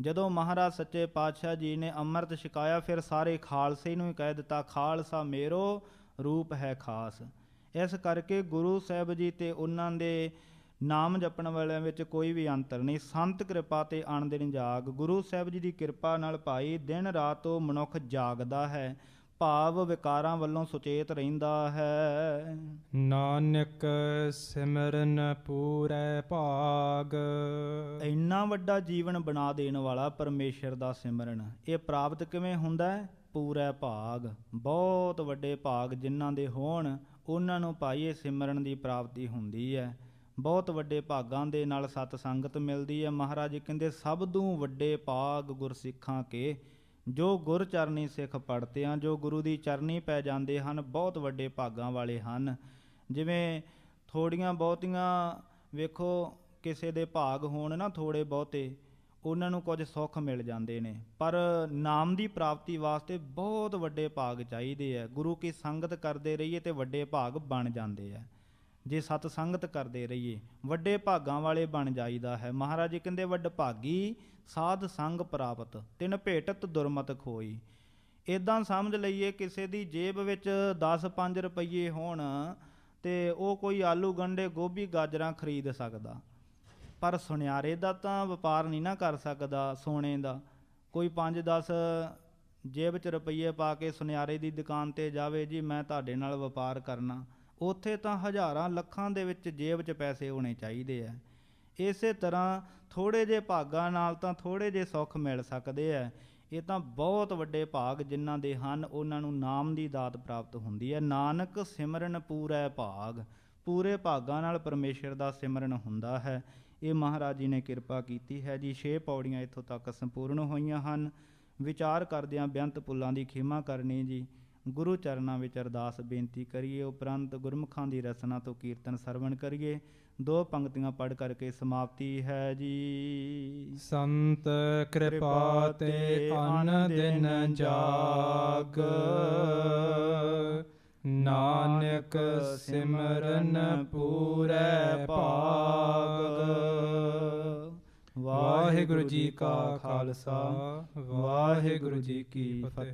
ਜਦੋਂ ਮਹਾਰਾਜ ਸੱਚੇ ਪਾਤਸ਼ਾਹ ਜੀ ਨੇ ਅੰਮ੍ਰਿਤ ਛਕਾਇਆ, ਫਿਰ ਸਾਰੇ ਖਾਲਸੇ ਨੂੰ ਹੀ ਕਹਿ ਦਿੱਤਾ, ਖਾਲਸਾ ਮੇਰੋ ਰੂਪ ਹੈ ਖਾਸ। ਇਸ ਕਰਕੇ ਗੁਰੂ ਸਾਹਿਬ ਜੀ ਤੇ ਉਹਨਾਂ ਦੇ ਨਾਮ ਜਪਣ ਵਾਲਿਆਂ ਵਿੱਚ ਕੋਈ ਵੀ ਅੰਤਰ ਨਹੀਂ। ਸੰਤ ਕਿਰਪਾ ਤੇ ਅਣਦਿਨ ਜਾਗ। ਗੁਰੂ ਸਾਹਿਬ ਜੀ ਦੀ ਕਿਰਪਾ ਨਾਲ ਭਾਈ ਦਿਨ ਰਾਤ ਉਹ ਮਨੁੱਖ ਜਾਗਦਾ ਹੈ। ਭਾਵ ਵਿਕਾਰਾਂ ਵੱਲੋਂ ਸੁਚੇਤ ਰਹਿੰਦਾ ਹੈ। ਨਾਨਕ ਸਿਮਰਨ ਪੂਰੈ ਭਾਗ। ਇੰਨਾ ਵੱਡਾ ਜੀਵਨ ਬਣਾ ਦੇਣ ਵਾਲਾ ਪਰਮੇਸ਼ਰ ਦਾ ਸਿਮਰਨ ਇਹ ਪ੍ਰਾਪਤ ਕਿਵੇਂ ਹੁੰਦਾ ਹੈ? ਪੂਰਾ ਭਾਗ, ਬਹੁਤ ਵੱਡੇ ਭਾਗ ਜਿਨ੍ਹਾਂ ਦੇ ਹੋਣ, ਉਹਨਾਂ ਨੂੰ ਪਾਈਏ ਸਿਮਰਨ ਦੀ ਪ੍ਰਾਪਤੀ ਹੁੰਦੀ ਹੈ। ਬਹੁਤ ਵੱਡੇ ਭਾਗਾਂ ਦੇ ਨਾਲ ਸਤ ਸੰਗਤ ਮਿਲਦੀ ਹੈ। ਮਹਾਰਾਜ ਕਹਿੰਦੇ, ਸਭ ਤੋਂ ਵੱਡੇ ਭਾਗ ਗੁਰਸਿੱਖਾਂ ਕੇ, ਜੋ ਗੁਰ ਚਰਨੀ ਸਿੱਖ ਆ, ਜੋ ਗੁਰੂ ਦੀ ਚਰਨੀ ਪੈ ਜਾਂਦੇ ਹਨ, ਬਹੁਤ ਵੱਡੇ ਭਾਗਾਂ ਵਾਲੇ ਹਨ। ਜਿਵੇਂ ਥੋੜੀਆਂ ਬਹੁਤੀਆਂ ਵੇਖੋ, ਕਿਸੇ ਦੇ ਭਾਗ ਹੋਣ ਨਾ ਥੋੜੇ ਬਹੁਤੇ ਉਹਨਾਂ ਨੂੰ ਕੁਝ ਸੁੱਖ ਮਿਲ ਜਾਂਦੇ ਨੇ। ਪਰ ਨਾਮ ਦੀ ਪ੍ਰਾਪਤੀ ਵਾਸਤੇ ਬਹੁਤ ਵੱਡੇ ਭਾਗ ਚਾਹੀਦੇ ਆ। ਗੁਰੂ ਕੀ ਸੰਗਤ ਕਰਦੇ ਰਹੀਏ ਤੇ ਵੱਡੇ ਭਾਗ ਬਣ ਜਾਂਦੇ ਆ। ਜੇ ਸਤ ਸੰਗਤ ਕਰਦੇ ਰਹੀਏ, ਵੱਡੇ ਭਾਗਾਂ ਵਾਲੇ ਬਣ ਜਾਈਦਾ ਹੈ। ਮਹਾਰਾਜ ਜੀ ਕਹਿੰਦੇ, ਵੱਡ ਭਾਗੀ ਸਾਧ ਸੰਗ ਪ੍ਰਾਪਤ, ਤਿੰਨ ਭੇਟਤ ਦੁਰਮਤ ਖੋਈ। ਇਦਾਂ ਸਮਝ ਲਈਏ, ਕਿਸੇ ਦੀ ਜੇਬ ਵਿੱਚ 10-5 ਰੁਪਏ ਹੋਣ ਤੇ ਉਹ ਕੋਈ ਆਲੂ ਗੰਡੇ ਗੋਭੀ, ਗਾਜਰਾਂ ਖਰੀਦ ਸਕਦਾ। ਪਰ ਸੁਨਿਆਰੇ ਦਾ ਤਾਂ ਵਪਾਰ ਨਹੀਂ ਨਾ ਕਰ ਸਕਦਾ ਸੋਨੇ ਦਾ। ਕੋਈ 5-10 ਜੇਬ 'ਚ ਰੁਪਈਏ ਪਾ ਕੇ ਸੁਨਿਆਰੇ ਦੀ ਦੁਕਾਨ ਤੇ ਜਾਵੇ, ਜੀ, ਮੈਂ ਤੁਹਾਡੇ ਨਾਲ ਵਪਾਰ ਕਰਨਾ। ਉੱਥੇ ਤਾਂ ਹਜ਼ਾਰਾਂ ਲੱਖਾਂ ਦੇ ਵਿੱਚ ਜੇਬ 'ਚ ਪੈਸੇ ਹੋਣੇ ਚਾਹੀਦੇ ਆ। ਇਸੇ ਤਰ੍ਹਾਂ ਥੋੜੇ ਜੇ ਭਾਗਾਂ ਨਾਲ ਤਾਂ ਥੋੜੇ ਜੇ ਸੁੱਖ ਮਿਲ ਸਕਦੇ ਆ। ਇਹ ਤਾਂ ਬਹੁਤ ਵੱਡੇ ਭਾਗ ਜਿਨ੍ਹਾਂ ਦੇ ਹਨ, ਉਹਨਾਂ ਨੂੰ ਨਾਮ ਦੀ ਦਾਤ ਪ੍ਰਾਪਤ ਹੁੰਦੀ ਹੈ ਨਾਨਕ ਸਿਮਰਨ ਪੂਰੈ ਭਾਗ। ਪੂਰੇ ਭਾਗਾਂ ਨਾਲ ਪਰਮੇਸ਼ਰ ਦਾ ਸਿਮਰਨ ਹੁੰਦਾ ਹੈ। ਇਹ ਮਹਾਰਾਜ ਜੀ ਨੇ ਕਿਰਪਾ ਕੀਤੀ ਹੈ ਜੀ। ਛੇ ਪੌੜੀਆਂ ਇੱਥੋਂ ਤੱਕ ਸੰਪੂਰਨ ਹੋਈਆਂ ਹਨ। ਵਿਚਾਰ ਕਰਦਿਆਂ ਬੇਅੰਤ ਪੁੱਲਾਂ ਦੀ ਖਿਮਾ ਕਰਨੀ ਜੀ। ਗੁਰੂ ਚਰਨਾਂ ਵਿੱਚ ਅਰਦਾਸ ਬੇਨਤੀ ਕਰੀਏ। ਉਪਰੰਤ ਗੁਰਮੁਖਾਂ ਦੀ ਰਸਨਾ ਤੋਂ ਕੀਰਤਨ ਸਰਵਣ ਕਰੀਏ। ਦੋ ਪੰਕਤੀਆਂ ਪੜ੍ਹ ਕਰਕੇ ਸਮਾਪਤੀ ਹੈ ਜੀ। ਸੰਤ ਕਿਰਪਾ ਤੇ ਅਨ ਦਿਨ ਜਾਗ। ਨਾਨਕ ਸਿਮਰਨ ਪੂਰੈ ਭਾਗ। ਵਾਹਿਗੁਰੂ ਜੀ ਕਾ ਖਾਲਸਾ ਵਾਹਿਗੁਰੂ ਜੀ ਕੀ ਫਤਿਹ।